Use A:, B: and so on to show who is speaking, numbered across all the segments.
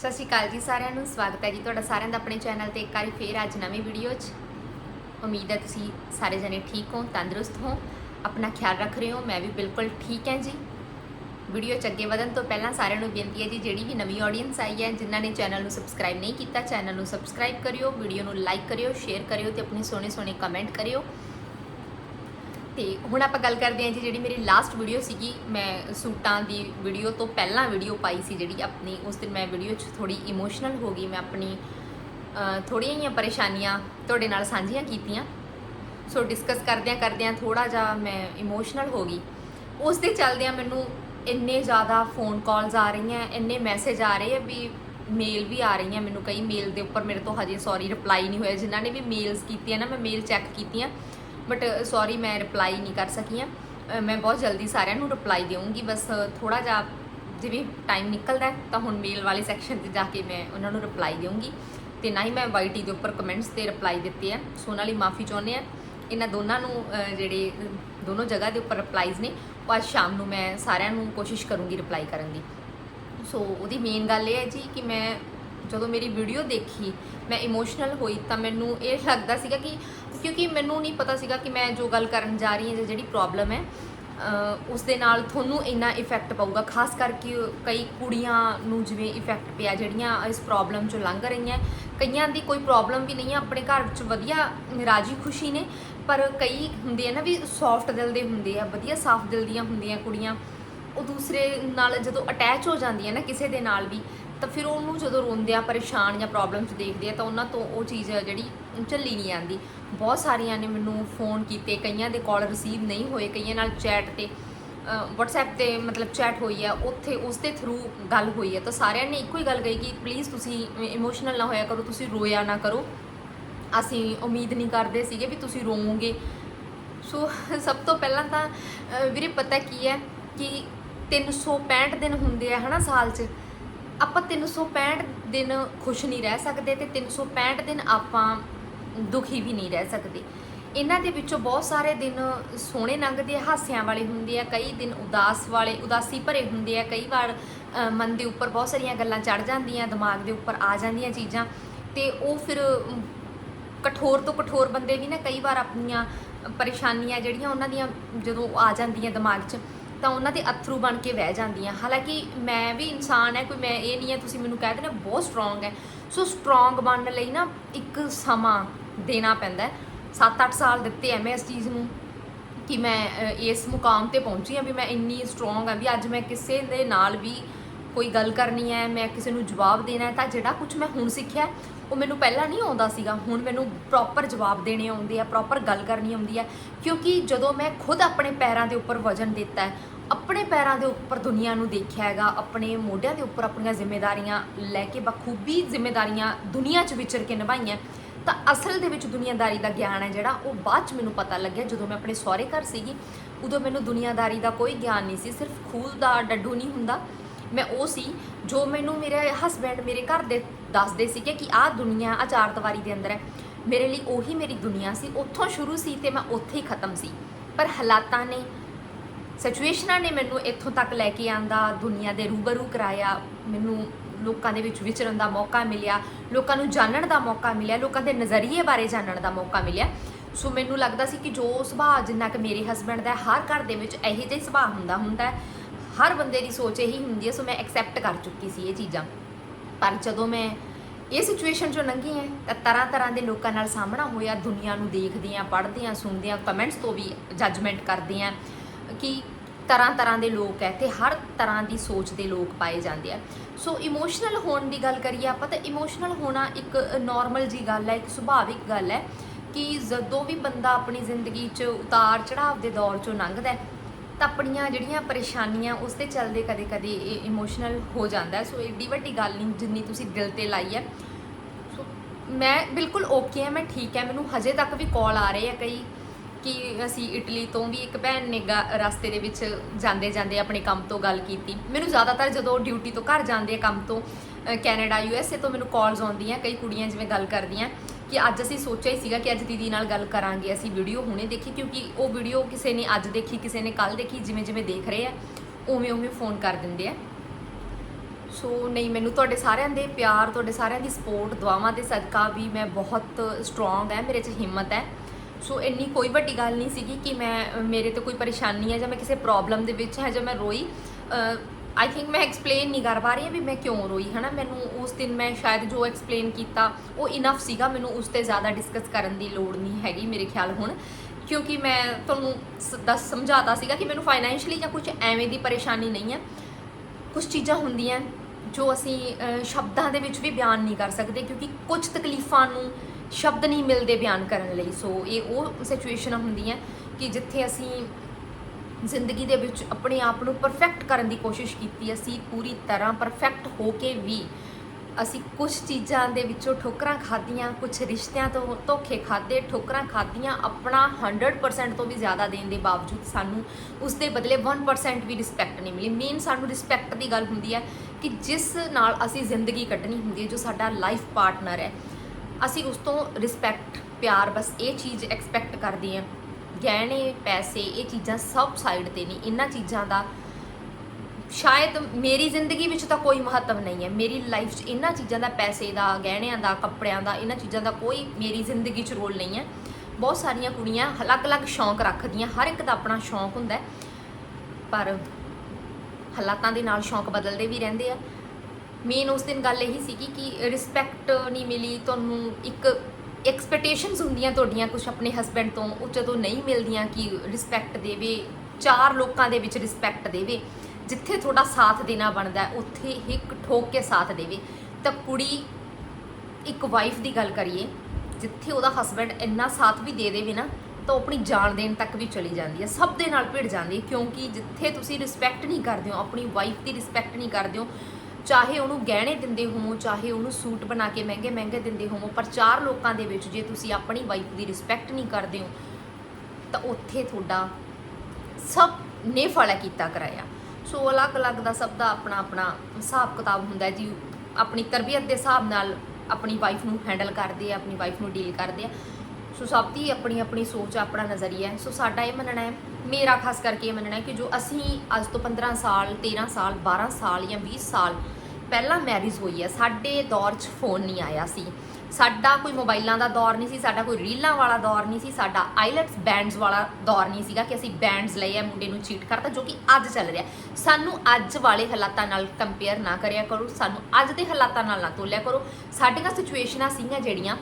A: ਸਤਿ ਸ਼੍ਰੀ ਅਕਾਲ ਜੀ ਸਾਰਿਆਂ ਨੂੰ, ਸਵਾਗਤ ਹੈ ਜੀ ਤੁਹਾਡਾ ਸਾਰਿਆਂ ਦਾ ਆਪਣੇ ਚੈਨਲ ਤੇ। ਇੱਕ ਵਾਰੀ ਫੇਰ ਅੱਜ ਨਵੀਂ ਵੀਡੀਓ 'ਚ। ਉਮੀਦ ਹੈ ਤੁਸੀਂ ਸਾਰੇ ਜਣੇ ਠੀਕ ਹੋ, ਤੰਦਰੁਸਤ ਹੋ, ਆਪਣਾ ਖਿਆਲ ਰੱਖ ਰਹੇ ਹੋ, ਮੈਂ ਵੀ ਬਿਲਕੁਲ ਠੀਕ ਹਾਂ ਜੀ। ਵੀਡੀਓ 'ਚ ਅੱਗੇ ਵਧਣ ਤੋਂ ਪਹਿਲਾਂ ਸਾਰਿਆਂ ਨੂੰ ਬੇਨਤੀ ਹੈ ਜੀ, ਜਿਹੜੀ ਵੀ ਨਵੀਂ ਆਡੀਅנס ਆਈ ਹੈ, ਜਿਨ੍ਹਾਂ ਨੇ ਚੈਨਲ ਨੂੰ ਸਬਸਕ੍ਰਾਈਬ ਨਹੀਂ ਕੀਤਾ, ਚੈਨਲ ਨੂੰ ਸਬਸਕ੍ਰਾਈਬ ਕਰਿਓ, ਵੀਡੀਓ ਨੂੰ ਲਾਈਕ ਕਰਿਓ ਸ਼ੇਅਰ ਕਰਿਓ ਤੇ ਆਪਣੇ ਸੋਹਣੇ ਸੋਹਣੇ ਕਮੈਂਟ ਕਰਿਓ। ਤੇ ਹੁਣ ਆਪਾਂ ਗੱਲ ਕਰਦੇ ਹਾਂ ਜੀ ਜਿਹੜੀ ਮੇਰੀ ਲਾਸਟ ਵੀਡੀਓ ਸੀਗੀ ਮੈਂ ਸੂਟਾਂ ਦੀ ਵੀਡੀਓ ਤੋਂ ਪਹਿਲਾਂ ਵੀਡੀਓ ਪਾਈ ਸੀ ਜਿਹੜੀ ਆਪਣੀ ਉਸ ਦਿਨ ਮੈਂ ਵੀਡੀਓ 'ਚ ਥੋੜੀ ਇਮੋਸ਼ਨਲ ਹੋ ਗਈ ਮੈਂ ਆਪਣੀ ਅਹ, ਥੋੜ੍ਹੀਆਂ ਜਿਹੀਆਂ ਪਰੇਸ਼ਾਨੀਆਂ ਤੁਹਾਡੇ ਨਾਲ ਸਾਂਝੀਆਂ ਕੀਤੀਆਂ। ਸੋ ਡਿਸਕਸ ਕਰਦਿਆਂ ਕਰਦਿਆਂ ਥੋੜਾ ਜਿਹਾ ਮੈਂ ਇਮੋਸ਼ਨਲ ਹੋ ਗਈ। ਉਸ ਦੇ ਚੱਲਦਿਆਂ ਮੈਨੂੰ ਇੰਨੇ ਜ਼ਿਆਦਾ ਫੋਨ ਕਾਲਸ ਆ ਰਹੀਆਂ ਇੰਨੇ ਮੈਸੇਜ ਆ ਰਹੇ ਆ ਵੀ ਮੇਲ ਵੀ ਆ ਰਹੀਆਂ ਮੈਨੂੰ ਕਈ ਮੇਲ ਦੇ ਉੱਪਰ ਮੇਰੇ ਤੋਂ ਹਜੇ ਸੌਰੀ ਰਿਪਲਾਈ ਨਹੀਂ ਹੋਇਆ। ਜਿਨ੍ਹਾਂ ਨੇ ਵੀ ਮੇਲਸ ਕੀਤੀਆਂ ਨਾ ਮੈਂ ਮੇਲ ਚੈੱਕ ਕੀਤੀਆਂ। ਬਟ ਸੌਰੀ uh, ਮੈਂ ਰਿਪਲਾਈ ਨਹੀਂ ਕਰ ਸਕੀ ਹਾਂ। ਮੈਂ ਬਹੁਤ ਜਲਦੀ ਸਾਰਿਆਂ ਨੂੰ ਰਿਪਲਾਈ ਦੇਵਾਂਗੀ। ਬਸ ਥੋੜਾ ਜਿਹਾ ਜਿਵੇਂ ਟਾਈਮ ਨਿਕਲਦਾ ਤਾਂ ਹੁਣ ਮੇਲ ਵਾਲੇ ਸੈਕਸ਼ਨ ਤੇ ਜਾ ਕੇ ਮੈਂ ਉਹਨਾਂ ਨੂੰ ਰਿਪਲਾਈ ਦੇਵਾਂਗੀ। ਤੇ ਨਾ ਹੀ ਮੈਂ ਵਾਈਟੀ ਦੇ ਉੱਪਰ ਕਮੈਂਟਸ ਤੇ ਰਿਪਲਾਈ ਦਿੱਤੇ ਆ। ਸੋ ਉਹਨਾਂ ਲਈ ਮਾਫੀ ਚਾਹੁੰਦੇ ਆ। ਇਹਨਾਂ ਦੋਨਾਂ ਨੂੰ ਜਿਹੜੇ ਦੋਨੋਂ ਜਗ੍ਹਾ ਦੇ ਉੱਪਰ ਰਿਪਲਾਈਜ਼ ਨੇ, ਉਹ ਅੱਜ ਸ਼ਾਮ ਨੂੰ ਮੈਂ ਸਾਰਿਆਂ ਨੂੰ ਕੋਸ਼ਿਸ਼ ਕਰੂੰਗੀ ਰਿਪਲਾਈ ਕਰਨ ਦੀ। ਸੋ ਉਹਦੀ ਮੇਨ ਗੱਲ ਇਹ ਹੈ ਜੀ ਕਿ ਮੈਂ ਜਦੋਂ ਮੇਰੀ ਵੀਡੀਓ ਦੇਖੀ, ਮੈਂ ਇਮੋਸ਼ਨਲ ਹੋਈ ਤਾਂ ਮੈਨੂੰ ਇਹ ਲੱਗਦਾ ਸੀਗਾ ਕਿ ਕਿਉਂਕਿ ਮੈਨੂੰ ਨਹੀਂ ਪਤਾ ਸੀਗਾ ਕਿ ਮੈਂ ਜੋ ਗੱਲ ਕਰਨ ਜਾ ਰਹੀ ਹਾਂ ਜਾਂ ਜਿਹੜੀ ਪ੍ਰੋਬਲਮ ਹੈ ਉਸ ਦੇ ਨਾਲ ਤੁਹਾਨੂੰ ਇੰਨਾ ਇਫੈਕਟ ਪਊਗਾ। ਖਾਸ ਕਰਕੇ ਕਈ ਕੁੜੀਆਂ ਨੂੰ ਜਿਵੇਂ ਇਫੈਕਟ ਪਿਆ, ਜਿਹੜੀਆਂ ਇਸ ਪ੍ਰੋਬਲਮ ਚੋਂ ਲੰਘ ਰਹੀਆਂ। ਕਈਆਂ ਦੀ ਕੋਈ ਪ੍ਰੋਬਲਮ ਵੀ ਨਹੀਂ ਹੈ ਆਪਣੇ ਘਰ ਵਿੱਚ ਵਧੀਆ, ਰਾਜੀ ਖੁਸ਼ੀ ਨੇ। ਪਰ ਕਈ ਹੁੰਦੇ ਆ ਨਾ ਵੀ ਸੌਫਟ ਦਿਲ ਦੇ ਹੁੰਦੇ ਆ, ਵਧੀਆ ਸਾਫ਼ ਦਿਲ ਦੀਆਂ ਹੁੰਦੀਆਂ ਕੁੜੀਆਂ। ਉਹ ਦੂਸਰੇ ਨਾਲ ਜਦੋਂ ਅਟੈਚ ਹੋ ਜਾਂਦੀਆਂ ਨਾ ਕਿਸੇ ਦੇ ਨਾਲ ਵੀ ਤਾਂ ਫਿਰ ਉਹਨੂੰ ਜਦੋਂ ਰੋਂਦੇ ਆ, ਪਰੇਸ਼ਾਨ ਜਾਂ ਪ੍ਰੋਬਲਮਸ ਦੇਖਦੇ ਆ ਤਾਂ ਉਹਨਾਂ ਤੋਂ ਉਹ ਚੀਜ਼ ਜਿਹੜੀ ਝੱਲੀ ਨਹੀਂ ਆਂਦੀ ਬਹੁਤ ਸਾਰੀਆਂ ਨੇ ਮੈਨੂੰ ਫੋਨ ਕੀਤੇ, ਕਈਆਂ ਦੇ ਕਾਲ ਰਿਸੀਵ ਨਹੀਂ ਹੋਏ, ਕਈਆਂ ਨਾਲ ਚੈਟ ਤੇ WhatsApp ਤੇ ਮਤਲਬ ਚੈਟ ਹੋਈ ਆ, ਉੱਥੇ ਉਸ ਦੇ ਥਰੂ ਗੱਲ ਹੋਈ ਆ। ਤਾਂ ਸਾਰਿਆਂ ਨੇ ਇੱਕੋ ਹੀ ਗੱਲ ਕਹੀ ਕਿ ਪਲੀਜ਼ ਤੁਸੀਂ ਇਮੋਸ਼ਨਲ ਨਾ ਹੋਇਆ ਕਰੋ, ਤੁਸੀਂ ਰੋਇਆ ਨਾ ਕਰੋ। ਅਸੀਂ ਉਮੀਦ ਨਹੀਂ ਕਰਦੇ ਸੀਗੇ ਵੀ ਤੁਸੀਂ ਰੋਵੋਗੇ। ਸੋ, ਸਭ ਤੋਂ ਪਹਿਲਾਂ ਤਾਂ ਵੀਰੇ ਪਤਾ ਕੀ ਹੈ ਕਿ 365 ਦਿਨ ਹੁੰਦੇ ਆ ਹਨਾ ਸਾਲ 'ਚ। ਆਪਾਂ 365 ਦਿਨ ਖੁਸ਼ ਨਹੀਂ ਰਹਿ ਸਕਦੇ ਤੇ 365 ਦਿਨ ਆਪਾਂ ਦੁਖੀ ਵੀ ਨਹੀਂ ਰਹਿ ਸਕਦੇ। ਇਹਨਾਂ ਦੇ ਵਿੱਚੋਂ ਬਹੁਤ ਸਾਰੇ ਦਿਨ ਸੋਹਣੇ ਲੰਘਦੇ ਆ, ਹਾਸਿਆਂ ਵਾਲੇ ਹੁੰਦੇ ਆ, ਕਈ ਦਿਨ ਉਦਾਸ ਵਾਲੇ, ਉਦਾਸੀ ਭਰੇ ਹੁੰਦੇ ਆ, ਕਈ ਵਾਰ ਮਨ ਦੇ ਉੱਪਰ ਬਹੁਤ ਸਾਰੀਆਂ ਗੱਲਾਂ ਚੜ ਜਾਂਦੀਆਂ, ਦਿਮਾਗ ਦੇ ਉੱਪਰ ਆ ਜਾਂਦੀਆਂ ਚੀਜ਼ਾਂ ਤੇ ਉਹ ਫਿਰ ਕਠੋਰ ਤੋਂ ਕਠੋਰ ਬੰਦੇ ਵੀ ਨਾ ਕਈ ਵਾਰ ਆਪਣੀਆਂ ਪਰੇਸ਼ਾਨੀਆਂ ਜਿਹੜੀਆਂ ਉਹਨਾਂ ਦੀਆਂ ਜਦੋਂ ਆ ਜਾਂਦੀਆਂ ਦਿਮਾਗ 'ਚ ਤਾਂ ਉਹਨਾਂ ਦੇ ਅਥਰੂ ਬਣ ਕੇ ਵਹਿ ਜਾਂਦੀਆਂ। ਹਾਲਾਂਕਿ ਮੈਂ ਵੀ ਇਨਸਾਨ ਹੈ, ਕੋਈ ਮੈਂ ਇਹ ਨਹੀਂ ਹੈ, ਤੁਸੀਂ ਮੈਨੂੰ ਕਹਿ ਦੇਣਾ ਬਹੁਤ ਸਟਰੋਂਗ ਹੈ। ਸੋ ਸਟਰੋਂਗ ਬਣਨ ਲਈ ਨਾ ਇੱਕ ਸਮਾਂ ਦੇਣਾ ਪੈਂਦਾ ਹੈ। 7-8 ਸਾਲ ਦਿੱਤੇ ਐ ਮੈਂ ਇਸ ਚੀਜ਼ ਨੂੰ ਕਿ ਮੈਂ ਇਸ ਮੁਕਾਮ ਤੇ ਪਹੁੰਚੀ ਆ ਵੀ ਮੈਂ ਇੰਨੀ ਸਟਰੋਂਗ ਆ ਵੀ ਅੱਜ ਮੈਂ ਕਿਸੇ ਦੇ ਨਾਲ ਵੀ ਕੋਈ ਗੱਲ ਕਰਨੀ ਹੈ, ਮੈਂ ਕਿਸੇ ਨੂੰ ਜਵਾਬ ਦੇਣਾ ਹੈ ਤਾਂ ਜਿਹੜਾ ਕੁਝ ਮੈਂ ਹੁਣ ਸਿੱਖਿਆ ਉਹ ਮੈਨੂੰ ਪਹਿਲਾਂ ਨਹੀਂ ਆਉਂਦਾ ਸੀਗਾ। ਹੁਣ ਮੈਨੂੰ ਪ੍ਰੋਪਰ ਜਵਾਬ ਦੇਣੇ ਆਉਂਦੇ ਆ ਪ੍ਰੋਪਰ ਗੱਲ ਕਰਨੀ ਆਉਂਦੀ ਹੈ ਕਿਉਂਕਿ ਜਦੋਂ ਮੈਂ ਖੁਦ ਆਪਣੇ ਪੈਰਾਂ ਦੇ ਉੱਪਰ ਵਜਨ ਦਿੱਤਾ ਹੈ, ਆਪਣੇ ਪੈਰਾਂ ਦੇ ਉੱਪਰ ਦੁਨੀਆ ਨੂੰ ਦੇਖਿਆ ਹੈਗਾ, ਆਪਣੇ ਮੋਢਿਆਂ ਦੇ ਉੱਪਰ ਆਪਣੀਆਂ ਜ਼ਿੰਮੇਵਾਰੀਆਂ ਲੈ ਕੇ ਬਖੂਬੀ ਜ਼ਿੰਮੇਵਾਰੀਆਂ ਦੁਨੀਆ 'ਚ ਵਿਚਰ ਕੇ ਨਿਭਾਈਆਂ ਤਾਂ ਅਸਲ ਦੇ ਵਿੱਚ ਦੁਨੀਆਦਾਰੀ ਦਾ ਗਿਆਨ ਹੈ ਜਿਹੜਾ, ਉਹ ਬਾਅਦ 'ਚ ਮੈਨੂੰ ਪਤਾ ਲੱਗਿਆ ਜਦੋਂ ਮੈਂ ਆਪਣੇ ਸਹੁਰੇ ਘਰ ਸੀਗੀ। ਉਦੋਂ ਮੈਨੂੰ ਦੁਨੀਆਦਾਰੀ ਦਾ ਕੋਈ ਗਿਆਨ ਨਹੀਂ ਸੀ, ਸਿਰਫ ਖੂਲ ਦਾ ਡੱਡੂ ਨਹੀਂ ਹੁੰਦਾ। ਮੈਂ ਉਹ ਸੀ ਜੋ ਮੈਨੂੰ ਮੇਰੇ ਹਸਬੈਂਡ ਮੇਰੇ ਘਰ ਦੇ ਦੱਸਦੇ ਸੀਗੇ ਕਿ ਆਹ ਦੁਨੀਆ ਆ ਚਾਰ ਦੀਵਾਰੀ ਦੇ ਅੰਦਰ ਹੈ। ਮੇਰੇ ਲਈ ਉਹੀ ਮੇਰੀ ਦੁਨੀਆ ਸੀ। ਉੱਥੋਂ ਸ਼ੁਰੂ ਸੀ ਤੇ ਮੈਂ ਉੱਥੇ ਹੀ ਖਤਮ ਸੀ। ਪਰ ਹਾਲਾਤਾਂ ਨੇ ਸਿਚੁਏਸ਼ਨਾਂ ਨੇ ਮੈਨੂੰ ਇੱਥੋਂ ਤੱਕ ਲੈ ਕੇ ਆਂਦਾ, ਦੁਨੀਆ ਦੇ ਰੂਬਰੂ ਕਰਾਇਆ। ਮੈਨੂੰ ਲੋਕਾਂ ਦੇ ਵਿੱਚ ਵਿਚਰਨ ਦਾ ਮੌਕਾ ਮਿਲਿਆ, ਲੋਕਾਂ ਨੂੰ ਜਾਣਨ ਦਾ ਮੌਕਾ ਮਿਲਿਆ, ਲੋਕਾਂ ਦੇ ਨਜ਼ਰੀਏ ਬਾਰੇ ਜਾਣਨ ਦਾ ਮੌਕਾ ਮਿਲਿਆ। ਸੋ ਮੈਨੂੰ ਲੱਗਦਾ ਸੀ ਕਿ ਜੋ ਸੁਭਾਅ ਜਿੰਨਾ ਕਿ ਮੇਰੇ ਹਸਬੰਡ ਦਾ ਹਰ ਘਰ ਦੇ ਵਿੱਚ ਇਹੋ ਜਿਹਾ ਸੁਭਾਅ ਹੁੰਦਾ ਹੁੰਦਾ ਹੈ। ਹਰ ਬੰਦੇ ਦੀ ਸੋਚ ਇਹੀ ਹੁੰਦੀ ਹੈ, ਸੋ ਮੈਂ ਐਕਸੈਪਟ ਕਰ ਚੁੱਕੀ ਸੀ ਇਹ ਚੀਜ਼ਾਂ। ਪਰ ਜਦੋਂ ਮੈਂ ਇਹ ਸਿਚੁਏਸ਼ਨ ਚੋਂ ਲੰਘੀ ਹੈ ਤਾਂ ਤਰ੍ਹਾਂ ਤਰ੍ਹਾਂ ਦੇ ਲੋਕਾਂ ਨਾਲ ਸਾਹਮਣਾ ਹੋਇਆ, ਦੁਨੀਆ ਨੂੰ ਦੇਖਦੇ ਆ, ਪੜ੍ਹਦੇ ਆ, ਸੁਣਦੇ ਆ ਕਮੈਂਟਸ ਤੋਂ ਵੀ ਜੱਜਮੈਂਟ ਕਰਦੇ ਆ ਕਿ ਤਰ੍ਹਾਂ ਤਰ੍ਹਾਂ ਦੇ ਲੋਕ ਹੈ ਤੇ ਹਰ ਤਰ੍ਹਾਂ ਦੀ ਸੋਚ ਦੇ ਲੋਕ ਪਾਏ ਜਾਂਦੇ ਆ। ਸੋ ਇਮੋਸ਼ਨਲ ਹੋਣ ਦੀ ਗੱਲ ਕਰੀਏ ਆਪਾਂ, ਤਾਂ ਇਮੋਸ਼ਨਲ ਹੋਣਾ ਇੱਕ ਨਾਰਮਲ ਜੀ ਗੱਲ ਹੈ ਇੱਕ ਸੁਭਾਵਿਕ ਗੱਲ ਹੈ ਕਿ ਜਦੋਂ ਵੀ ਬੰਦਾ ਆਪਣੀ ਜ਼ਿੰਦਗੀ 'ਚ ਉਤਾਰ ਚੜਾਵ ਦੇ ਦੌਰ 'ਚੋਂ ਲੰਘਦਾ ਤਾਂ ਆਪਣੀਆਂ ਜਿਹੜੀਆਂ ਪਰੇਸ਼ਾਨੀਆਂ ਉਸ ਦੇ ਚੱਲਦੇ ਕਦੇ-ਕਦੇ ਇਹ ਇਮੋਸ਼ਨਲ ਹੋ ਜਾਂਦਾ ਸੋ ਏਡੀ ਵੱਡੀ ਗੱਲ ਨਹੀਂ ਜਿੰਨੀ ਤੁਸੀਂ ਦਿਲ ਤੇ ਲਾਈ ਹੈ। ਸੋ ਮੈਂ ਬਿਲਕੁਲ ਓਕੇ ਹਾਂ ਮੈਂ ਠੀਕ ਹਾਂ। ਮੈਨੂੰ ਹਜੇ ਤੱਕ ਵੀ ਕਾਲ ਆ ਰਹੇ ਆ ਕਈ ਕਿ ਅਸੀਂ ਇਟਲੀ ਤੋਂ ਵੀ ਇੱਕ ਭੈਣ ਨੇ ਗਾ- ਰਸਤੇ ਦੇ ਵਿੱਚ ਜਾਂਦੇ ਜਾਂਦੇ ਆਪਣੇ ਕੰਮ ਤੋਂ ਗੱਲ ਕੀਤੀ। ਮੈਨੂੰ ਜ਼ਿਆਦਾਤਰ ਜਦੋਂ ਡਿਊਟੀ ਤੋਂ ਘਰ ਜਾਂਦੇ ਆ ਕੰਮ ਤੋਂ ਅ, ਕੈਨੇਡਾ ਯੂਐਸਏ ਤੋਂ ਮੈਨੂੰ ਕਾਲਸ ਆਉਂਦੀਆਂ ਕਈ ਕੁੜੀਆਂ ਜਿਵੇਂ ਗੱਲ ਕਰਦੀਆਂ। ਕਿ ਅੱਜ ਅਸੀਂ ਸੋਚਿਆ ਹੀ ਸੀਗਾ ਕਿ ਅੱਜ ਦੀਦੀ ਨਾਲ ਗੱਲ ਕਰਾਂਗੇ, ਅਸੀਂ ਵੀਡੀਓ ਹੁਣੇ ਦੇਖੀ ਕਿਉਂਕਿ ਉਹ ਵੀਡੀਓ ਕਿਸੇ ਨੇ ਅੱਜ ਦੇਖੀ, ਕਿਸੇ ਨੇ ਕੱਲ ਦੇਖੀ, ਜਿਵੇਂ ਜਿਵੇਂ ਦੇਖ ਰਹੇ ਆ, ਉਵੇਂ ਉਵੇਂ ਫੋਨ ਕਰ ਦਿੰਦੇ ਆ। ਸੋ ਨਹੀਂ, ਮੈਨੂੰ ਤੁਹਾਡੇ ਸਾਰਿਆਂ ਦੇ ਪਿਆਰ, ਤੁਹਾਡੇ ਸਾਰਿਆਂ ਦੀ ਸਪੋਰਟ ਦੁਆਵਾਂ ਦੇ ਸਦਕਾ ਵੀ ਮੈਂ ਬਹੁਤ ਸਟਰੋਂਗ ਹੈ, ਮੇਰੇ 'ਚ ਹਿੰਮਤ ਹੈ। ਸੋ ਇੰਨੀ ਕੋਈ ਵੱਡੀ ਗੱਲ ਨਹੀਂ ਸੀਗੀ ਕਿ ਮੈਂ, ਮੇਰੇ ਤੇ ਕੋਈ ਪਰੇਸ਼ਾਨੀ ਹੈ ਜਾਂ ਮੈਂ ਕਿਸੇ ਪ੍ਰੋਬਲਮ ਦੇ ਵਿੱਚ ਹੈ ਜਾਂ ਮੈਂ ਰੋਈ। ਆਈ ਥਿੰਕ ਮੈਂ ਐਕਸਪਲੇਨ ਨਹੀਂ ਕਰ ਪਾ ਰਹੀ ਹਾਂ ਵੀ ਮੈਂ ਕਿਉਂ ਰੋਈ, ਹਨਾ? ਮੈਨੂੰ ਉਸ ਦਿਨ ਮੈਂ ਸ਼ਾਇਦ ਜੋ ਐਕਸਪਲੇਨ ਕੀਤਾ, ਉਹ ਇਨਫ ਸੀਗਾ। ਮੈਨੂੰ ਉਸ ਤੇ ਜ਼ਿਆਦਾ ਡਿਸਕਸ ਕਰਨ ਦੀ ਲੋੜ ਨਹੀਂ ਹੈਗੀ ਮੇਰੇ ਖਿਆਲ ਹੁਣ। ਕਿਉਂਕਿ ਮੈਂ ਤੁਹਾਨੂੰ ਸ- ਦੱਸ, ਸਮਝਾਤਾ ਸੀਗਾ ਕਿ ਮੈਨੂੰ ਫਾਈਨੈਂਸ਼ੀਅਲੀ ਜਾਂ ਕੁਝ ਐਵੇਂ ਦੀ ਪਰੇਸ਼ਾਨੀ ਨਹੀਂ ਹੈ। ਕੁਝ ਚੀਜ਼ਾਂ ਹੁੰਦੀਆਂ ਜੋ ਅਸੀਂ ਸ਼ਬਦਾਂ ਦੇ ਵਿੱਚ ਵੀ ਬਿਆਨ ਨਹੀਂ ਕਰ ਸਕਦੇ ਕਿਉਂਕਿ ਕੁਝ ਤਕਲੀਫਾਂ ਨੂੰ ਸ਼ਬਦ ਨਹੀਂ ਮਿਲਦੇ ਬਿਆਨ ਕਰਨ ਲਈ। ਸੋ ਇਹ ਉਹ ਸਿਚੁਏਸ਼ਨ ਹੁੰਦੀਆਂ ਕਿ ਜਿੱਥੇ ਅਸੀਂ ਜ਼ਿੰਦਗੀ ਦੇ ਵਿੱਚ ਆਪਣੇ ਆਪ ਨੂੰ ਪਰਫੈਕਟ ਕਰਨ ਦੀ ਕੋਸ਼ਿਸ਼ ਕੀਤੀ, ਅਸੀਂ ਪੂਰੀ ਤਰ੍ਹਾਂ ਪਰਫੈਕਟ ਹੋ ਕੇ ਵੀ ਅਸੀਂ ਕੁਝ ਚੀਜ਼ਾਂ ਦੇ ਵਿੱਚੋਂ ਠੋਕਰਾਂ ਖਾਧੀਆਂ ਕੁਝ ਰਿਸ਼ਤਿਆਂ ਤੋਂ ਧੋਖੇ ਖਾਦੇ ਠੋਕਰਾਂ ਖਾਧੀਆਂ, ਆਪਣਾ 100% ਤੋਂ ਵੀ ਜ਼ਿਆਦਾ ਦੇਣ ਦੇ ਬਾਵਜੂਦ ਸਾਨੂੰ ਉਸ ਦੇ ਬਦਲੇ 1% ਵੀ ਰਿਸਪੈਕਟ ਨਹੀਂ ਮਿਲੀ। ਮੇਨ ਸਾਨੂੰ ਰਿਸਪੈਕਟ ਦੀ ਗੱਲ ਹੁੰਦੀ ਹੈ ਕਿ ਜਿਸ ਨਾਲ ਅਸੀਂ ਜ਼ਿੰਦਗੀ ਕੱਢਣੀ ਹੁੰਦੀ ਹੈ, ਜੋ ਸਾਡਾ ਲਾਈਫ ਪਾਰਟਨਰ ਹੈ, ਅਸੀਂ ਉਸ ਤੋਂ ਰਿਸਪੈਕਟ ਪਿਆਰ ਬਸ ਇਹ ਚੀਜ਼ ਐਕਸਪੈਕਟ ਕਰਦੇ ਹਾਂ। ਗਹਿਣੇ, ਪੈਸੇ, ਇਹ ਚੀਜ਼ਾਂ ਸਭ ਸਾਈਡ ਤੇ ਨਹੀਂ ਇਹਨਾਂ ਚੀਜ਼ਾਂ ਦਾ ਸ਼ਾਇਦ ਮੇਰੀ ਜ਼ਿੰਦਗੀ ਵਿੱਚ ਤਾਂ ਕੋਈ ਮਹੱਤਵ ਨਹੀਂ ਹੈ। ਮੇਰੀ ਲਾਈਫ 'ਚ ਇਹਨਾਂ ਚੀਜ਼ਾਂ ਦਾ, ਪੈਸੇ ਦਾ, ਗਹਿਣਿਆਂ ਦਾ, ਕੱਪੜਿਆਂ ਦਾ, ਇਹਨਾਂ ਚੀਜ਼ਾਂ ਦਾ ਕੋਈ ਮੇਰੀ ਜ਼ਿੰਦਗੀ 'ਚ ਰੋਲ ਨਹੀਂ ਹੈ। ਬਹੁਤ ਸਾਰੀਆਂ ਕੁੜੀਆਂ ਅਲੱਗ-ਅਲੱਗ ਸ਼ੌਂਕ ਰੱਖਦੀਆਂ। ਹਰ ਇੱਕ ਦਾ ਆਪਣਾ ਸ਼ੌਂਕ ਹੁੰਦਾ ਪਰ ਹਾਲਾਤਾਂ ਦੇ ਨਾਲ ਸ਼ੌਂਕ ਬਦਲਦੇ ਵੀ ਰਹਿੰਦੇ ਆ। ਮੇਨ ਉਸ ਦਿਨ ਗੱਲ ਇਹੀ ਸੀਗੀ ਕਿ ਰਿਸਪੈਕਟ ਨਹੀਂ ਮਿਲੀ, ਤੁਹਾਨੂੰ ਇੱਕ ਐਕਸਪੈਕਟੇਸ਼ਨਸ ਹੁੰਦੀਆਂ ਤੁਹਾਡੀਆਂ ਕੁਝ ਆਪਣੇ ਹਸਬੰਡ ਤੋਂ, ਉਹ ਜਦੋਂ ਨਹੀਂ ਮਿਲਦੀਆਂ ਕਿ ਰਿਸਪੈਕਟ ਦੇਵੇ, ਚਾਰ ਲੋਕਾਂ ਦੇ ਵਿੱਚ ਰਿਸਪੈਕਟ ਦੇਵੇ, ਜਿੱਥੇ ਤੁਹਾਡਾ ਸਾਥ ਦੇਣਾ ਬਣਦਾ, ਉੱਥੇ ਇੱਕ ਠੋਕ ਕੇ ਸਾਥ ਦੇਵੇ। ਤਾਂ ਕੁੜੀ ਇੱਕ ਵਾਈਫ ਦੀ ਗੱਲ ਕਰੀਏ, ਜਿੱਥੇ ਉਹਦਾ ਹਸਬੰਡ ਇੰਨਾ ਸਾਥ ਵੀ ਦੇ ਦੇਵੇ ਨਾ, ਤਾਂ ਉਹ ਆਪਣੀ ਜਾਨ ਦੇਣ ਤੱਕ ਵੀ ਚਲੀ ਜਾਂਦੀ ਹੈ, ਸਭ ਦੇ ਨਾਲ ਭਿੜ ਜਾਂਦੀ ਹੈ, ਕਿਉਂਕਿ ਜਿੱਥੇ ਤੁਸੀਂ ਰਿਸਪੈਕਟ ਨਹੀਂ ਕਰਦੇ ਹੋ, ਆਪਣੀ ਵਾਈਫ ਦੀ ਰਿਸਪੈਕਟ ਨਹੀਂ ਕਰਦੇ ਹੋ ਚਾਹੇ ਉਹਨੂੰ ਗਹਿਣੇ ਦਿੰਦੇ ਹੋਵੋ, ਚਾਹੇ ਉਹਨੂੰ ਸੂਟ ਬਣਾ ਕੇ ਮਹਿੰਗੇ ਮਹਿੰਗੇ ਦਿੰਦੇ ਹੋਵੋ, ਪਰ ਚਾਰ ਲੋਕਾਂ ਦੇ ਵਿੱਚ ਜੇ ਤੁਸੀਂ ਆਪਣੀ ਵਾਈਫ ਦੀ ਰਿਸਪੈਕਟ ਨਹੀਂ ਕਰਦੇ ਹੋ, ਤਾਂ ਉੱਥੇ ਤੁਹਾਡਾ ਸਭ ਨੇ ਫਲਾ ਕੀਤਾ ਕਰਾਇਆ। ਸੋ ਅਲੱਗ-ਅਲੱਗ ਦਾ ਸਭ ਦਾ ਆਪਣਾ ਆਪਣਾ ਹਿਸਾਬ ਕਿਤਾਬ ਹੁੰਦਾ ਜੀ। ਆਪਣੀ ਤਰਬੀਅਤ ਦੇ ਹਿਸਾਬ ਨਾਲ ਆਪਣੀ ਵਾਈਫ ਨੂੰ ਹੈਂਡਲ ਕਰਦੇ ਆ, ਆਪਣੀ ਵਾਈਫ ਨੂੰ ਡੀਲ ਕਰਦੇ ਆ। ਸੋ ਸਭ ਦੀ ਆਪਣੀ ਆਪਣੀ ਸੋਚ, ਆਪਣਾ ਨਜ਼ਰੀਆ ਹੈ। ਸੋ ਸਾਡਾ ਇਹ ਮੰਨਣਾ ਹੈ, ਮੇਰਾ ਖਾਸ ਕਰਕੇ ਇਹ ਮੰਨਣਾ ਹੈ ਕਿ ਜੋ ਅਸੀਂ ਅੱਜ ਤੋਂ 15 ਸਾਲ 13 ਸਾਲ 12 ਸਾਲ ਜਾਂ 20 ਸਾਲ ਪਹਿਲਾਂ ਮੈਰਿਜ ਹੋਈ ਹੈ ਸਾਡੇ ਦੌਰ 'ਚ ਫੋਨ ਨਹੀਂ ਆਇਆ ਸੀ। ਸਾਡਾ ਕੋਈ ਮੋਬਾਈਲਾਂ ਦਾ ਦੌਰ ਨਹੀਂ ਸੀ, ਸਾਡਾ ਕੋਈ ਰੀਲਾਂ ਵਾਲਾ ਦੌਰ ਨਹੀਂ ਸੀ, ਸਾਡਾ ਆਈਲੈਟਸ ਬੈਂਡਸ ਵਾਲਾ ਦੌਰ ਨਹੀਂ ਸੀਗਾ ਕਿ ਅਸੀਂ ਬੈਂਡਸ ਲਏ ਆ, ਮੁੰਡੇ ਨੂੰ ਚੀਟ ਕਰਤਾ, ਜੋ ਕਿ ਅੱਜ ਚੱਲ ਰਿਹਾ। ਸਾਨੂੰ ਅੱਜ ਵਾਲੇ ਹਾਲਾਤਾਂ ਨਾਲ ਕੰਪੇਅਰ ਨਾ ਕਰਿਆ ਕਰੋ, ਸਾਨੂੰ ਅੱਜ ਦੇ ਹਾਲਾਤਾਂ ਨਾਲ ਨਾ ਤੋਲਿਆ ਕਰੋ। ਸਾਡੀਆਂ ਸਿਚੁਏਸ਼ਨਾਂ ਸੀਗੀਆਂ ਜਿਹੜੀਆਂ,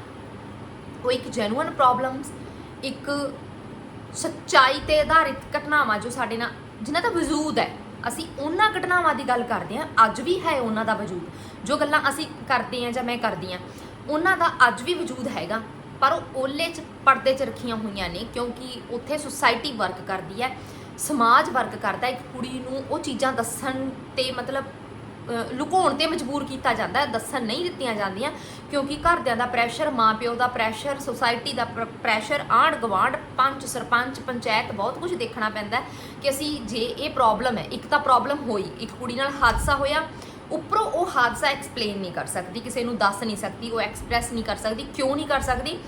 A: ਉਹ ਇੱਕ ਜੈਨੂਅਨ ਪ੍ਰੋਬਲਮਸ ਇੱਕ ਸੱਚਾਈ ਤੇ ਆਧਾਰਿਤ ਘਟਨਾਵਾਂ ਜੋ ਸਾਡੇ ਨਾਲ ਜਿਨ੍ਹਾਂ ਦਾ ਵਜੂਦ ਹੈ। ਅਸੀਂ ਉਹਨਾਂ ਘਟਨਾਵਾਂ ਦੀ ਗੱਲ ਕਰਦੇ ਹਾਂ, ਅੱਜ ਵੀ ਹੈ ਉਹਨਾਂ ਦਾ ਵਜੂਦ। ਜੋ ਗੱਲਾਂ ਅਸੀਂ ਕਰਦੇ ਹਾਂ ਜਾਂ ਮੈਂ ਕਰਦੀ ਹਾਂ, ਉਹਨਾਂ ਦਾ ਅੱਜ ਵੀ ਵਜੂਦ ਹੈਗਾ, ਪਰ ਉਹ ਓਲੇ ਚ ਪਰਦੇ ਚ ਰੱਖੀਆਂ ਹੋਈਆਂ ਨੇ, ਕਿਉਂਕਿ ਉੱਥੇ ਸੁਸਾਇਟੀ ਵਰਕ ਕਰਦੀ ਹੈ, ਸਮਾਜ ਵਰਕ ਕਰਦਾ ਇੱਕ ਕੁੜੀ ਨੂੰ ਉਹ ਚੀਜ਼ਾਂ ਦੱਸਣ ਤੇ ਮਤਲਬ ਲੁਕਾਉਣ ਤੇ ਮਜਬੂਰ ਕੀਤਾ ਜਾਂਦਾ ਹੈ, ਦੱਸਣ ਨਹੀਂ ਦਿੱਤੀਆਂ ਜਾਂਦੀਆਂ, ਕਿਉਂਕਿ ਘਰਦਿਆਂ ਦਾ ਪ੍ਰੈਸ਼ਰ ਮਾਪਿਓ ਦਾ ਪ੍ਰੈਸ਼ਰ ਸੁਸਾਇਟੀ ਦਾ ਪ੍ਰ- ਪ੍ਰੈਸ਼ਰ ਆਂਢ ਗਵਾਂਢ ਪੰਚ, ਸਰਪੰਚ, ਪੰਚਾਇਤ, ਬਹੁਤ ਕੁਝ ਦੇਖਣਾ ਪੈਂਦਾ ਕਿ ਅਸੀਂ ਜੇ ਇਹ ਪ੍ਰੋਬਲਮ ਹੈ, ਇੱਕ ਤਾਂ ਪ੍ਰੋਬਲਮ ਹੋਈ, ਇੱਕ ਕੁੜੀ ਨਾਲ ਹਾਦਸਾ ਹੋਇਆ, ਉੱਪਰੋਂ ਉਹ ਹਾਦਸਾ ਐਕਸਪਲੇਨ ਨਹੀਂ ਕਰ ਸਕਦੀ, ਕਿਸੇ ਨੂੰ ਦੱਸ ਨਹੀਂ ਸਕਦੀ, ਉਹ ਐਕਸਪ੍ਰੈਸ ਨਹੀਂ ਕਰ ਸਕਦੀ, ਕਿਉਂ ਨਹੀਂ ਕਰ ਸਕਦੀ?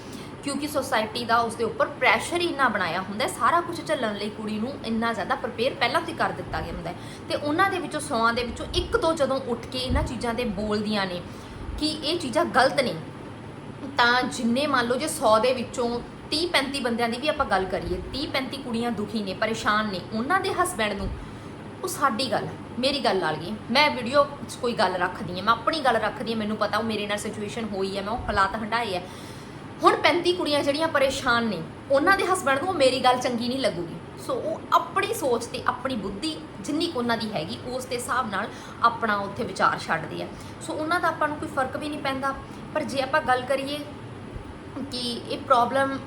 A: ਕਿਉਂਕਿ ਸੋਸਾਇਟੀ ਦਾ ਉਸ ਦੇ ਉੱਪਰ ਪ੍ਰੈਸ਼ਰ ਹੀ ਇੰਨਾ ਬਣਾਇਆ ਹੁੰਦਾ ਸਾਰਾ ਕੁਝ ਝੱਲਣ ਲਈ ਕੁੜੀ ਨੂੰ ਇੰਨਾ ਜ਼ਿਆਦਾ ਪ੍ਰਪੇਅਰ ਪਹਿਲਾਂ ਤੋਂ ਹੀ ਕਰ ਦਿੱਤਾ ਗਿਆ ਹੁੰਦਾ ਹੈ। ਤੇ ਉਹਨਾਂ ਦੇ ਵਿੱਚੋਂ ਸੌਆਂ ਦੇ ਵਿੱਚੋਂ ਇੱਕ ਤੋਂ ਜਦੋਂ ਉੱਠ ਕੇ ਇਹਨਾਂ ਚੀਜ਼ਾਂ ਤੇ ਬੋਲਦੀਆਂ ਨੇ ਕਿ ਇਹ ਚੀਜ਼ਾਂ ਗਲਤ ਨੇ ਤਾਂ ਜਿੰਨੇ ਮੰਨ ਲਓ ਜੇ 100 ਦੇ ਵਿੱਚੋਂ 30 35 ਬੰਦਿਆਂ ਦੀ ਵੀ ਆਪਾਂ ਗੱਲ ਕਰੀਏ 30 35 ਕੁੜੀਆਂ ਦੁਖੀ ਨੇ ਪਰੇਸ਼ਾਨ ਨੇ ਉਹਨਾਂ ਦੇ ਹਸਬੈਂਡ ਨੂੰ ਉਹ ਸਾਡੀ ਗੱਲ ਹੈ, ਮੇਰੀ ਗੱਲ ਨਾਲ ਗਈ ਮੈਂ ਵੀਡੀਓ 'ਚ ਕੋਈ ਗੱਲ ਰੱਖਦੀ ਹਾਂ ਮੈਂ ਆਪਣੀ ਗੱਲ ਰੱਖਦੀ ਹਾਂ ਮੈਨੂੰ ਪਤਾ ਉਹ ਮੇਰੇ ਨਾਲ ਸਿਚੁਏਸ਼ਨ ਹੋਈ ਹੈ ਮੈਂ ਉਹ ਹਾਲਾਤ ਹੰਡਾਏ ਹੈ। ਹੁਣ 35 ਕੁੜੀਆਂ ਜਿਹੜੀਆਂ ਪਰੇਸ਼ਾਨ ਨੇ, ਉਹਨਾਂ ਦੇ ਹਸਬੰਡ ਨੂੰ ਮੇਰੀ ਗੱਲ ਚੰਗੀ ਨਹੀਂ ਲੱਗੂਗੀ। ਸੋ ਉਹ ਆਪਣੀ ਸੋਚ ਤੇ ਆਪਣੀ ਬੁੱਧੀ ਜਿੰਨੀ ਕੁ ਉਹਨਾਂ ਦੀ ਹੈਗੀ, ਉਸ ਦੇ ਹਿਸਾਬ ਨਾਲ ਆਪਣਾ ਉੱਥੇ ਵਿਚਾਰ ਛੱਡਦੇ ਆ। ਸੋ ਉਹਨਾਂ ਦਾ ਆਪਾਂ ਨੂੰ ਕੋਈ ਫ਼ਰਕ ਵੀ ਨਹੀਂ ਪੈਂਦਾ। ਪਰ ਜੇ ਆਪਾਂ ਗੱਲ ਕਰੀਏ ਕਿ ਇਹ ਪ੍ਰੋਬਲਮ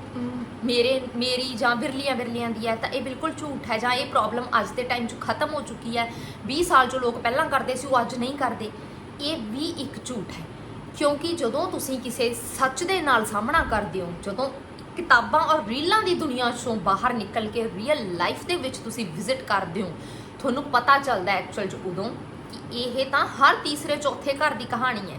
A: ਮੇਰੇ, ਮੇਰੀ ਜਾਂ ਬਿਰਲੀਆਂ ਬਿਰਲੀਆਂ ਦੀ ਹੈ, ਤਾਂ ਇਹ ਬਿਲਕੁਲ ਝੂਠ ਹੈ ਜਾਂ ਇਹ ਪ੍ਰੋਬਲਮ ਅੱਜ ਦੇ ਟਾਈਮ 'ਚ ਖਤਮ ਹੋ ਚੁੱਕੀ ਹੈ। 20 ਸਾਲ ਜੋ ਲੋਕ ਪਹਿਲਾਂ ਕਰਦੇ ਸੀ, ਉਹ ਅੱਜ ਨਹੀਂ ਕਰਦੇ। ਇਹ ਵੀ ਇੱਕ ਝੂਠ ਹੈ। ਕਿਉਂਕਿ ਜਦੋਂ ਤੁਸੀਂ ਕਿਸੇ ਸੱਚ ਦੇ ਨਾਲ ਸਾਹਮਣਾ ਕਰਦੇ ਹੋ, ਜਦੋਂ ਕਿਤਾਬਾਂ ਔਰ ਰੀਲਾਂ ਦੀ ਦੁਨੀਆ 'ਚੋਂ ਬਾਹਰ ਨਿਕਲ ਕੇ ਰੀਅਲ ਲਾਈਫ ਦੇ ਵਿੱਚ ਤੁਸੀਂ ਵਿਜ਼ਿਟ ਕਰਦੇ ਹੋ, ਤੁਹਾਨੂੰ ਪਤਾ ਚੱਲਦਾ ਐਕਚੁਅਲ 'ਚ ਉਦੋਂ ਕਿ ਇਹ ਤਾਂ ਹਰ ਤੀਸਰੇ ਚੌਥੇ ਘਰ ਦੀ ਕਹਾਣੀ ਹੈ।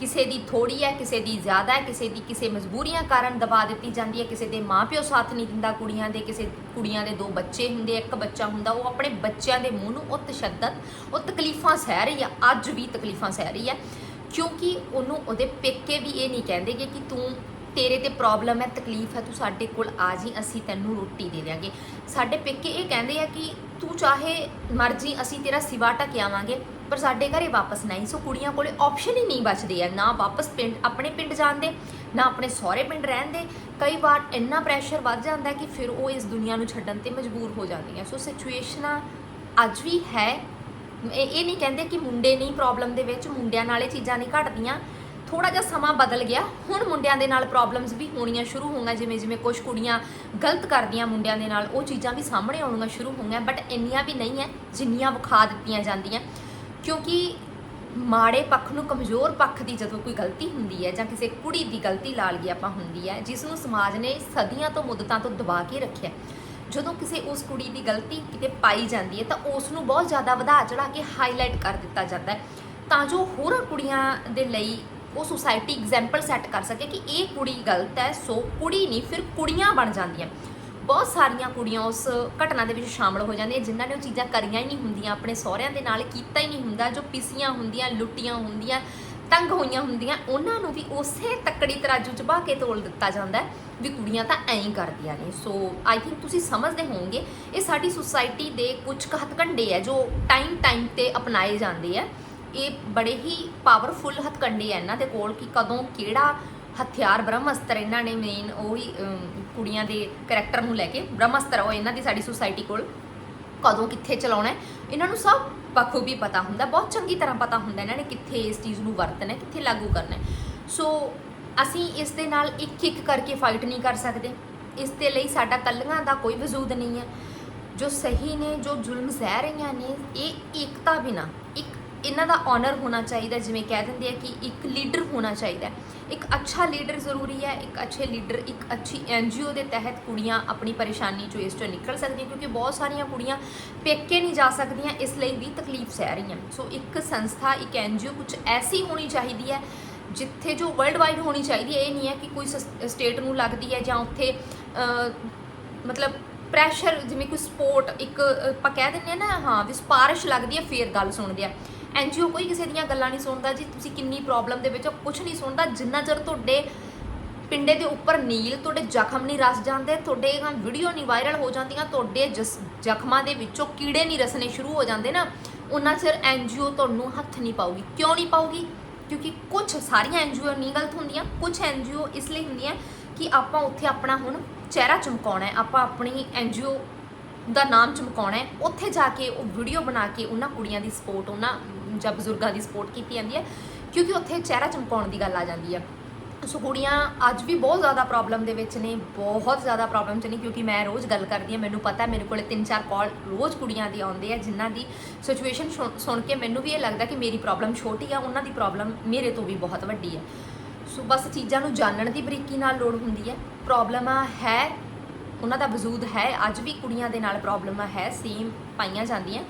A: ਕਿਸੇ ਦੀ ਥੋੜੀ ਹੈ, ਕਿਸੇ ਦੀ ਜ਼ਿਆਦਾ ਹੈ, ਕਿਸੇ ਦੀ ਕਿਸੇ ਮਜਬੂਰੀਆਂ ਕਾਰਨ ਦਬਾ ਦਿੱਤੀ ਜਾਂਦੀ ਹੈ, ਕਿਸੇ ਦੇ ਮਾਪਿਓ ਸਾਥ ਨਹੀਂ ਦਿੰਦਾ ਕੁੜੀਆਂ ਦੇ, ਕਿਸੇ ਕੁੜੀਆਂ ਦੇ ਦੋ ਬੱਚੇ ਹੁੰਦੇ ਇੱਕ ਬੱਚਾ ਹੁੰਦਾ, ਉਹ ਆਪਣੇ ਬੱਚਿਆਂ ਦੇ ਮੂੰਹ ਨੂੰ ਉਹ ਤਸ਼ੱਦਦ, ਉਹ ਤਕਲੀਫਾਂ ਸਹਿ ਰਹੀ ਹੈ, ਅੱਜ ਵੀ ਤਕਲੀਫਾਂ ਸਹਿ ਰਹੀ ਹੈ। ਕਿਉਂਕਿ ਉਹਨੂੰ ਉਹਦੇ ਪੇਕੇ ਵੀ ਇਹ ਨਹੀਂ ਕਹਿੰਦੇਗੇ ਕਿ ਤੂੰ ਤੇਰੇ ਤੇ ਪ੍ਰੋਬਲਮ ਹੈ, ਤਕਲੀਫ ਹੈ, ਤੂੰ ਸਾਡੇ ਕੋਲ ਆ ਜੀ, ਅਸੀਂ ਤੈਨੂੰ ਰੋਟੀ ਦੇ ਦਿਆਂਗੇ। ਸਾਡੇ ਪੇਕੇ ਇਹ ਕਹਿੰਦੇ ਆ ਕਿ ਤੂੰ ਚਾਹੇ ਮਰਜ਼ੀ ਅਸੀਂ ਤੇਰਾ ਸਿਵਾ ਟਕਿਆਵਾਂਗੇ ਪਰ ਸਾਡੇ ਘਰੇ ਵਾਪਸ ਨਹੀਂ। ਸੋ ਕੁੜੀਆਂ ਕੋਲੇ ਆਪਸ਼ਨ ਹੀ ਨਹੀਂ ਬਚਦੇ ਆ, ਨਾ ਵਾਪਸ ਪਿੰਡ, ਆਪਣੇ ਪਿੰਡ ਜਾਂਦੇ, ਨਾ ਆਪਣੇ ਸਹੁਰੇ ਪਿੰਡ ਰਹਿਣ ਦੇ ਕਈ ਵਾਰ ਇੰਨਾ ਪ੍ਰੈਸ਼ਰ ਵੱਧ ਜਾਂਦਾ ਕਿ ਫਿਰ ਉਹ ਇਸ ਦੁਨੀਆ ਨੂੰ ਛੱਡਣ ਤੇ ਮਜਬੂਰ ਹੋ ਜਾਂਦੀਆਂ। ਸੋ ਸਿਚੁਏਸ਼ਨਾਂ ਅੱਜ ਵੀ ਹੈ ਇਹ ਇਹ ਨਹੀਂ ਕਹਿੰਦੇ ਕਿ ਮੁੰਡੇ ਨਹੀਂ ਪ੍ਰੋਬਲਮ ਦੇ ਵਿੱਚ ਮੁੰਡਿਆਂ ਨਾਲ ਇਹ ਚੀਜ਼ਾਂ ਨਹੀਂ ਘਟਦੀਆਂ। ਥੋੜਾ ਜਿਹਾ ਸਮਾਂ ਬਦਲ ਗਿਆ। ਹੁਣ ਮੁੰਡਿਆਂ ਦੇ ਨਾਲ ਪ੍ਰੋਬਲਮਸ ਵੀ ਹੋਣੀਆਂ ਸ਼ੁਰੂ ਹੋਈਆਂ ਜਿਵੇਂ ਜਿਵੇਂ ਕੁਝ ਕੁੜੀਆਂ ਗਲਤ ਕਰਦੀਆਂ ਮੁੰਡਿਆਂ ਦੇ ਨਾਲ, ਉਹ ਚੀਜ਼ਾਂ ਵੀ ਸਾਹਮਣੇ ਆਉਣੀਆਂ ਸ਼ੁਰੂ ਹੋਈਆਂ ਬਟ ਇੰਨੀਆਂ ਵੀ ਨਹੀਂ ਹੈ ਜਿੰਨੀਆਂ ਵਿਖਾ ਦਿੱਤੀਆਂ ਜਾਂਦੀਆਂ। ਕਿਉਂਕਿ ਮਾੜੇ ਪੱਖ ਨੂੰ ਕਮਜ਼ੋਰ ਪੱਖ ਦੀ ਜਦੋਂ ਕੋਈ ਗਲਤੀ ਹੁੰਦੀ ਹੈ ਜਾਂ ਕਿਸੇ ਕੁੜੀ ਦੀ ਗਲਤੀ ਲਾ ਲਈਏ ਆਪਾਂ ਹੁੰਦੀ ਹੈ ਜਿਸ ਨੂੰ ਸਮਾਜ ਨੇ ਸਦੀਆਂ ਤੋਂ ਮੁੱਦਤਾਂ ਤੋਂ ਦਬਾ ਕੇ ਰੱਖਿਆ। ਜਦੋਂ ਕਿਸੇ ਉਸ ਕੁੜੀ ਦੀ ਗਲਤੀ ਕਿਤੇ ਪਾਈ ਜਾਂਦੀ ਹੈ ਤਾਂ ਉਸ ਨੂੰ ਬਹੁਤ ਜ਼ਿਆਦਾ ਵਧਾ ਚੜਾ ਕੇ ਹਾਈਲਾਈਟ ਕਰ ਦਿੱਤਾ ਜਾਂਦਾ ਹੈ। ਤਾਂ ਜੋ ਹੋਰਾਂ ਕੁੜੀਆਂ ਦੇ ਲਈ ਉਹ ਸੁਸਾਇਟੀ ਐਗਜ਼ਾਮਪਲ ਸੈੱਟ ਕਰ ਸਕੇ ਕਿ ਇਹ ਕੁੜੀ ਗਲਤ ਹੈ, ਸੋ ਕੁੜੀ ਨਹੀਂ, ਫਿਰ ਕੁੜੀਆਂ ਬਣ ਜਾਂਦੀਆਂ ਬਹੁਤ ਸਾਰੀਆਂ ਕੁੜੀਆਂ ਉਸ ਘਟਨਾ ਦੇ ਵਿੱਚ ਸ਼ਾਮਲ ਹੋ ਜਾਂਦੀਆਂ ਜਿਨ੍ਹਾਂ ਨੇ ਉਹ ਚੀਜ਼ਾਂ ਕਰੀਆਂ ਹੀ ਨਹੀਂ ਹੁੰਦੀਆਂ, ਆਪਣੇ ਸਹੁਰਿਆਂ ਦੇ ਨਾਲ ਕੀਤਾ ਹੀ ਨਹੀਂ ਹੁੰਦਾ, ਜੋ ਪਿਸੀਆਂ ਹੁੰਦੀਆਂ, ਲੁੱਟੀਆਂ ਹੁੰਦੀਆਂ, ਤੰਗ ਹੋਈਆਂ ਹੁੰਦੀਆਂ, ਉਹਨਾਂ ਨੂੰ ਵੀ ਉਸੇ ਤੱਕੜੀ ਤਰਾਜੂ 'ਚ ਪਾ ਕੇ ਤੋਲ ਦਿੱਤਾ ਜਾਂਦਾ ਹੈ। ਵੀ ਕੁੜੀਆਂ ਤਾਂ ਐਂ ਹੀ ਕਰਦੀਆਂ ਨੇ। ਸੋ ਆਈ ਥਿੰਕ ਤੁਸੀਂ ਸਮਝਦੇ ਹੋਵੋਗੇ ਇਹ ਸਾਡੀ ਸੁਸਾਇਟੀ ਦੇ ਕੁਝ ਹੱਥਕੰਡੇ ਹੈ ਜੋ ਟਾਈਮ ਟਾਈਮ ਤੇ ਅਪਣਾਏ ਜਾਂਦੇ ਆ। ਇਹ ਬੜੇ ਹੀ ਪਾਵਰਫੁਲ ਹੱਥਕੰਡੇ ਆ ਇਹਨਾਂ ਦੇ ਕੋਲ ਕਿ ਕਦੋਂ ਕਿਹੜਾ ਹਥਿਆਰ ਬ੍ਰਹਮਅਸਤਰ ਇਹਨਾਂ ਨੇ ਮੇਨ ਉਹੀ ਅਮ, ਕੁੜੀਆਂ ਦੇ ਕੈਰੈਕਟਰ ਨੂੰ ਲੈ ਕੇ ਬ੍ਰਹਮਅਸਤਰ ਉਹ ਇਹਨਾਂ ਦੀ ਸਾਡੀ ਸੁਸਾਇਟੀ ਕੋਲ ਕਦੋਂ ਕਿੱਥੇ ਚਲਾਉਣਾ ਇਹਨਾਂ ਨੂੰ ਸਭ ਬਖੂਬੀ ਪਤਾ ਹੁੰਦਾ ਬਹੁਤ ਚੰਗੀ ਤਰ੍ਹਾਂ ਪਤਾ ਹੁੰਦਾ ਇਹਨਾਂ ਨੇ ਕਿੱਥੇ ਇਸ ਚੀਜ਼ ਨੂੰ ਵਰਤਣਾ ਕਿੱਥੇ ਲਾਗੂ ਕਰਨਾ ਸੋ ਅਸੀਂ ਇਸ ਦੇ ਨਾਲ ਇੱਕ ਇੱਕ ਕਰਕੇ ਫਾਈਟ ਨਹੀਂ ਕਰ ਸਕਦੇ। ਇਸ ਦੇ ਲਈ ਸਾਡਾ ਕੱਲੀਆਂ ਦਾ ਕੋਈ ਵਜੂਦ ਨਹੀਂ ਹੈ। ਜੋ ਸਹੀ ਨੇ, ਜੋ ਜ਼ੁਲਮ ਸਹਿ ਰਹੀਆਂ ਨੇ, ਇਹ ਏਕਤਾ ਬਿਨਾ ਇੱਕ ਇਹਨਾਂ ਦਾ ਆਨਰ ਹੋਣਾ ਚਾਹੀਦਾ ਜਿਵੇਂ ਕਹਿ ਦਿੰਦੇ ਆ ਕਿ ਇੱਕ ਲੀਡਰ ਹੋਣਾ ਚਾਹੀਦਾ ਇੱਕ ਅੱਛਾ ਲੀਡਰ ਜ਼ਰੂਰੀ ਹੈ, ਇੱਕ ਅੱਛੇ ਲੀਡਰ ਇੱਕ ਅੱਛੀ ਐਨਜੀਓ ਦੇ ਤਹਿਤ ਕੁੜੀਆਂ ਆਪਣੀ ਪਰੇਸ਼ਾਨੀ ਚੋਂ ਇਸ ਚੋਂ ਨਿਕਲ ਸਕਦੀਆਂ, ਕਿਉਂਕਿ ਬਹੁਤ ਸਾਰੀਆਂ ਕੁੜੀਆਂ ਪੇਕੇ ਨਹੀਂ ਜਾ ਸਕਦੀਆਂ, ਇਸ ਲਈ ਵੀ ਤਕਲੀਫ ਸਹਿ ਰਹੀਆਂ। ਸੋ ਇੱਕ ਸੰਸਥਾ, ਇੱਕ ਐਨਜੀਓ ਕੁਝ ਐਸੀ ਹੋਣੀ ਚਾਹੀਦੀ ਹੈ ਜਿੱਥੇ ਜੋ ਵਰਲਡ ਵਾਈਡ ਹੋਣੀ ਚਾਹੀਦੀ ਹੈ, ਇਹ ਨਹੀਂ ਹੈ ਕਿ ਕੋਈ ਸਟੇਟ ਨੂੰ ਲੱਗਦੀ ਹੈ ਜਾਂ ਉੱਥੇ ਮਤਲਬ ਪ੍ਰੈਸ਼ਰ ਜਿਵੇਂ ਕੋਈ ਸਪੋਰਟ ਇੱਕ, ਆਪਾਂ ਕਹਿ ਦਿੰਦੇ ਆ ਨਾ, ਹਾਂ, ਵੀ ਸਪਾਰਿਸ਼ ਲੱਗਦੀ ਹੈ, ਫੇਰ ਗੱਲ ਸੁਣਦੇ ਆ। ਐਨਜੀਓ ਕੋਈ ਕਿਸੇ ਦੀਆਂ ਗੱਲਾਂ ਨਹੀਂ ਸੁਣਦਾ ਜੀ, ਤੁਸੀਂ ਕਿੰਨੀ ਪ੍ਰੋਬਲਮ ਦੇ ਵਿੱਚ ਹੋ ਕੁਝ ਨਹੀਂ ਸੁਣਦਾ, ਜਿੰਨਾ ਚਿਰ ਤੁਹਾਡੇ ਪਿੰਡੇ ਦੇ ਉੱਪਰ ਨੀਲ, ਤੁਹਾਡੇ ਜ਼ਖਮ ਨਹੀਂ ਰਸ ਜਾਂਦੇ, ਤੁਹਾਡੇ ਹਾਂ ਵੀਡੀਓ ਨਹੀਂ ਵਾਇਰਲ ਹੋ ਜਾਂਦੀਆਂ, ਤੁਹਾਡੇ ਜਸ- ਜ਼ਖਮਾਂ ਦੇ ਵਿੱਚੋਂ ਕੀੜੇ ਨਹੀਂ ਰਸਣੇ ਸ਼ੁਰੂ ਹੋ ਜਾਂਦੇ ਨਾ, ਉਹਨਾਂ ਚਿਰ ਐਨਜੀਓ ਤੁਹਾਨੂੰ ਹੱਥ ਨਹੀਂ ਪਾਉਗੀ ਕਿਉਂ ਨਹੀਂ ਪਾਉਗੀ ਕਿਉਂਕਿ ਕੁਝ ਸਾਰੀਆਂ ਐਨਜੀਓ ਨਹੀਂ ਗਲਤ ਹੁੰਦੀਆਂ ਕੁਝ ਐਨਜੀਓ ਇਸ ਲਈ ਹੁੰਦੀਆਂ ਕਿ ਆਪਾਂ ਉੱਥੇ ਆਪਣਾ ਹੁਣ ਚਿਹਰਾ ਚਮਕਾਉਣਾ ਹੈ, ਆਪਾਂ ਆਪਣੀ ਐਨਜੀਓ ਦਾ ਨਾਮ ਚਮਕਾਉਣਾ ਹੈ, ਉੱਥੇ ਜਾ ਕੇ ਉਹ ਵੀਡੀਓ ਬਣਾ ਕੇ ਉਹਨਾਂ ਕੁੜੀਆਂ ਦੀ ਸਪੋਰਟ, ਉਹਨਾਂ ਜਾਂ ਬਜ਼ੁਰਗਾਂ ਦੀ ਸਪੋਰਟ ਕੀਤੀ ਜਾਂਦੀ ਹੈ, ਕਿਉਂਕਿ ਉੱਥੇ ਚਿਹਰਾ ਚਮਕਾਉਣ ਦੀ ਗੱਲ ਆ ਜਾਂਦੀ ਹੈ। ਸੋ ਕੁੜੀਆਂ, ਅੱਜ ਵੀ ਬਹੁਤ ਜ਼ਿਆਦਾ ਪ੍ਰੋਬਲਮ ਦੇ ਵਿੱਚ ਨੇ, ਬਹੁਤ ਜ਼ਿਆਦਾ ਪ੍ਰੋਬਲਮ ਚ ਨੇ, ਕਿਉਂਕਿ ਮੈਂ ਰੋਜ਼ ਗੱਲ ਕਰਦੀ ਹਾਂ, ਮੈਨੂੰ ਪਤਾ ਮੇਰੇ ਕੋਲੇ ਤਿੰਨ ਚਾਰ ਕਾਲ ਰੋਜ਼ ਕੁੜੀਆਂ ਦੀ ਆਉਂਦੇ ਆ, ਜਿਨ੍ਹਾਂ ਦੀ ਸਿਚੁਏਸ਼ਨ ਸੁਣ ਕੇ ਮੈਨੂੰ ਵੀ ਇਹ ਲੱਗਦਾ ਕਿ ਮੇਰੀ ਪ੍ਰੋਬਲਮ ਛੋਟੀ ਆ, ਉਹਨਾਂ ਦੀ ਪ੍ਰੋਬਲਮ ਮੇਰੇ ਤੋਂ ਵੀ ਬਹੁਤ ਵੱਡੀ ਹੈ ਸੋ ਬਸ ਚੀਜ਼ਾਂ ਨੂੰ ਜਾਣਨ ਦੀ ਬਰੀਕੀ ਨਾਲ ਲੋੜ ਹੁੰਦੀ ਹੈ। ਪ੍ਰੋਬਲਮਾਂ ਹੈ, ਉਹਨਾਂ ਦਾ ਵਜੂਦ ਹੈ, ਅੱਜ ਵੀ ਕੁੜੀਆਂ ਦੇ ਨਾਲ ਪ੍ਰੋਬਲਮਾਂ ਹੈ ਸੇਮ ਪਾਈਆਂ ਜਾਂਦੀਆਂ।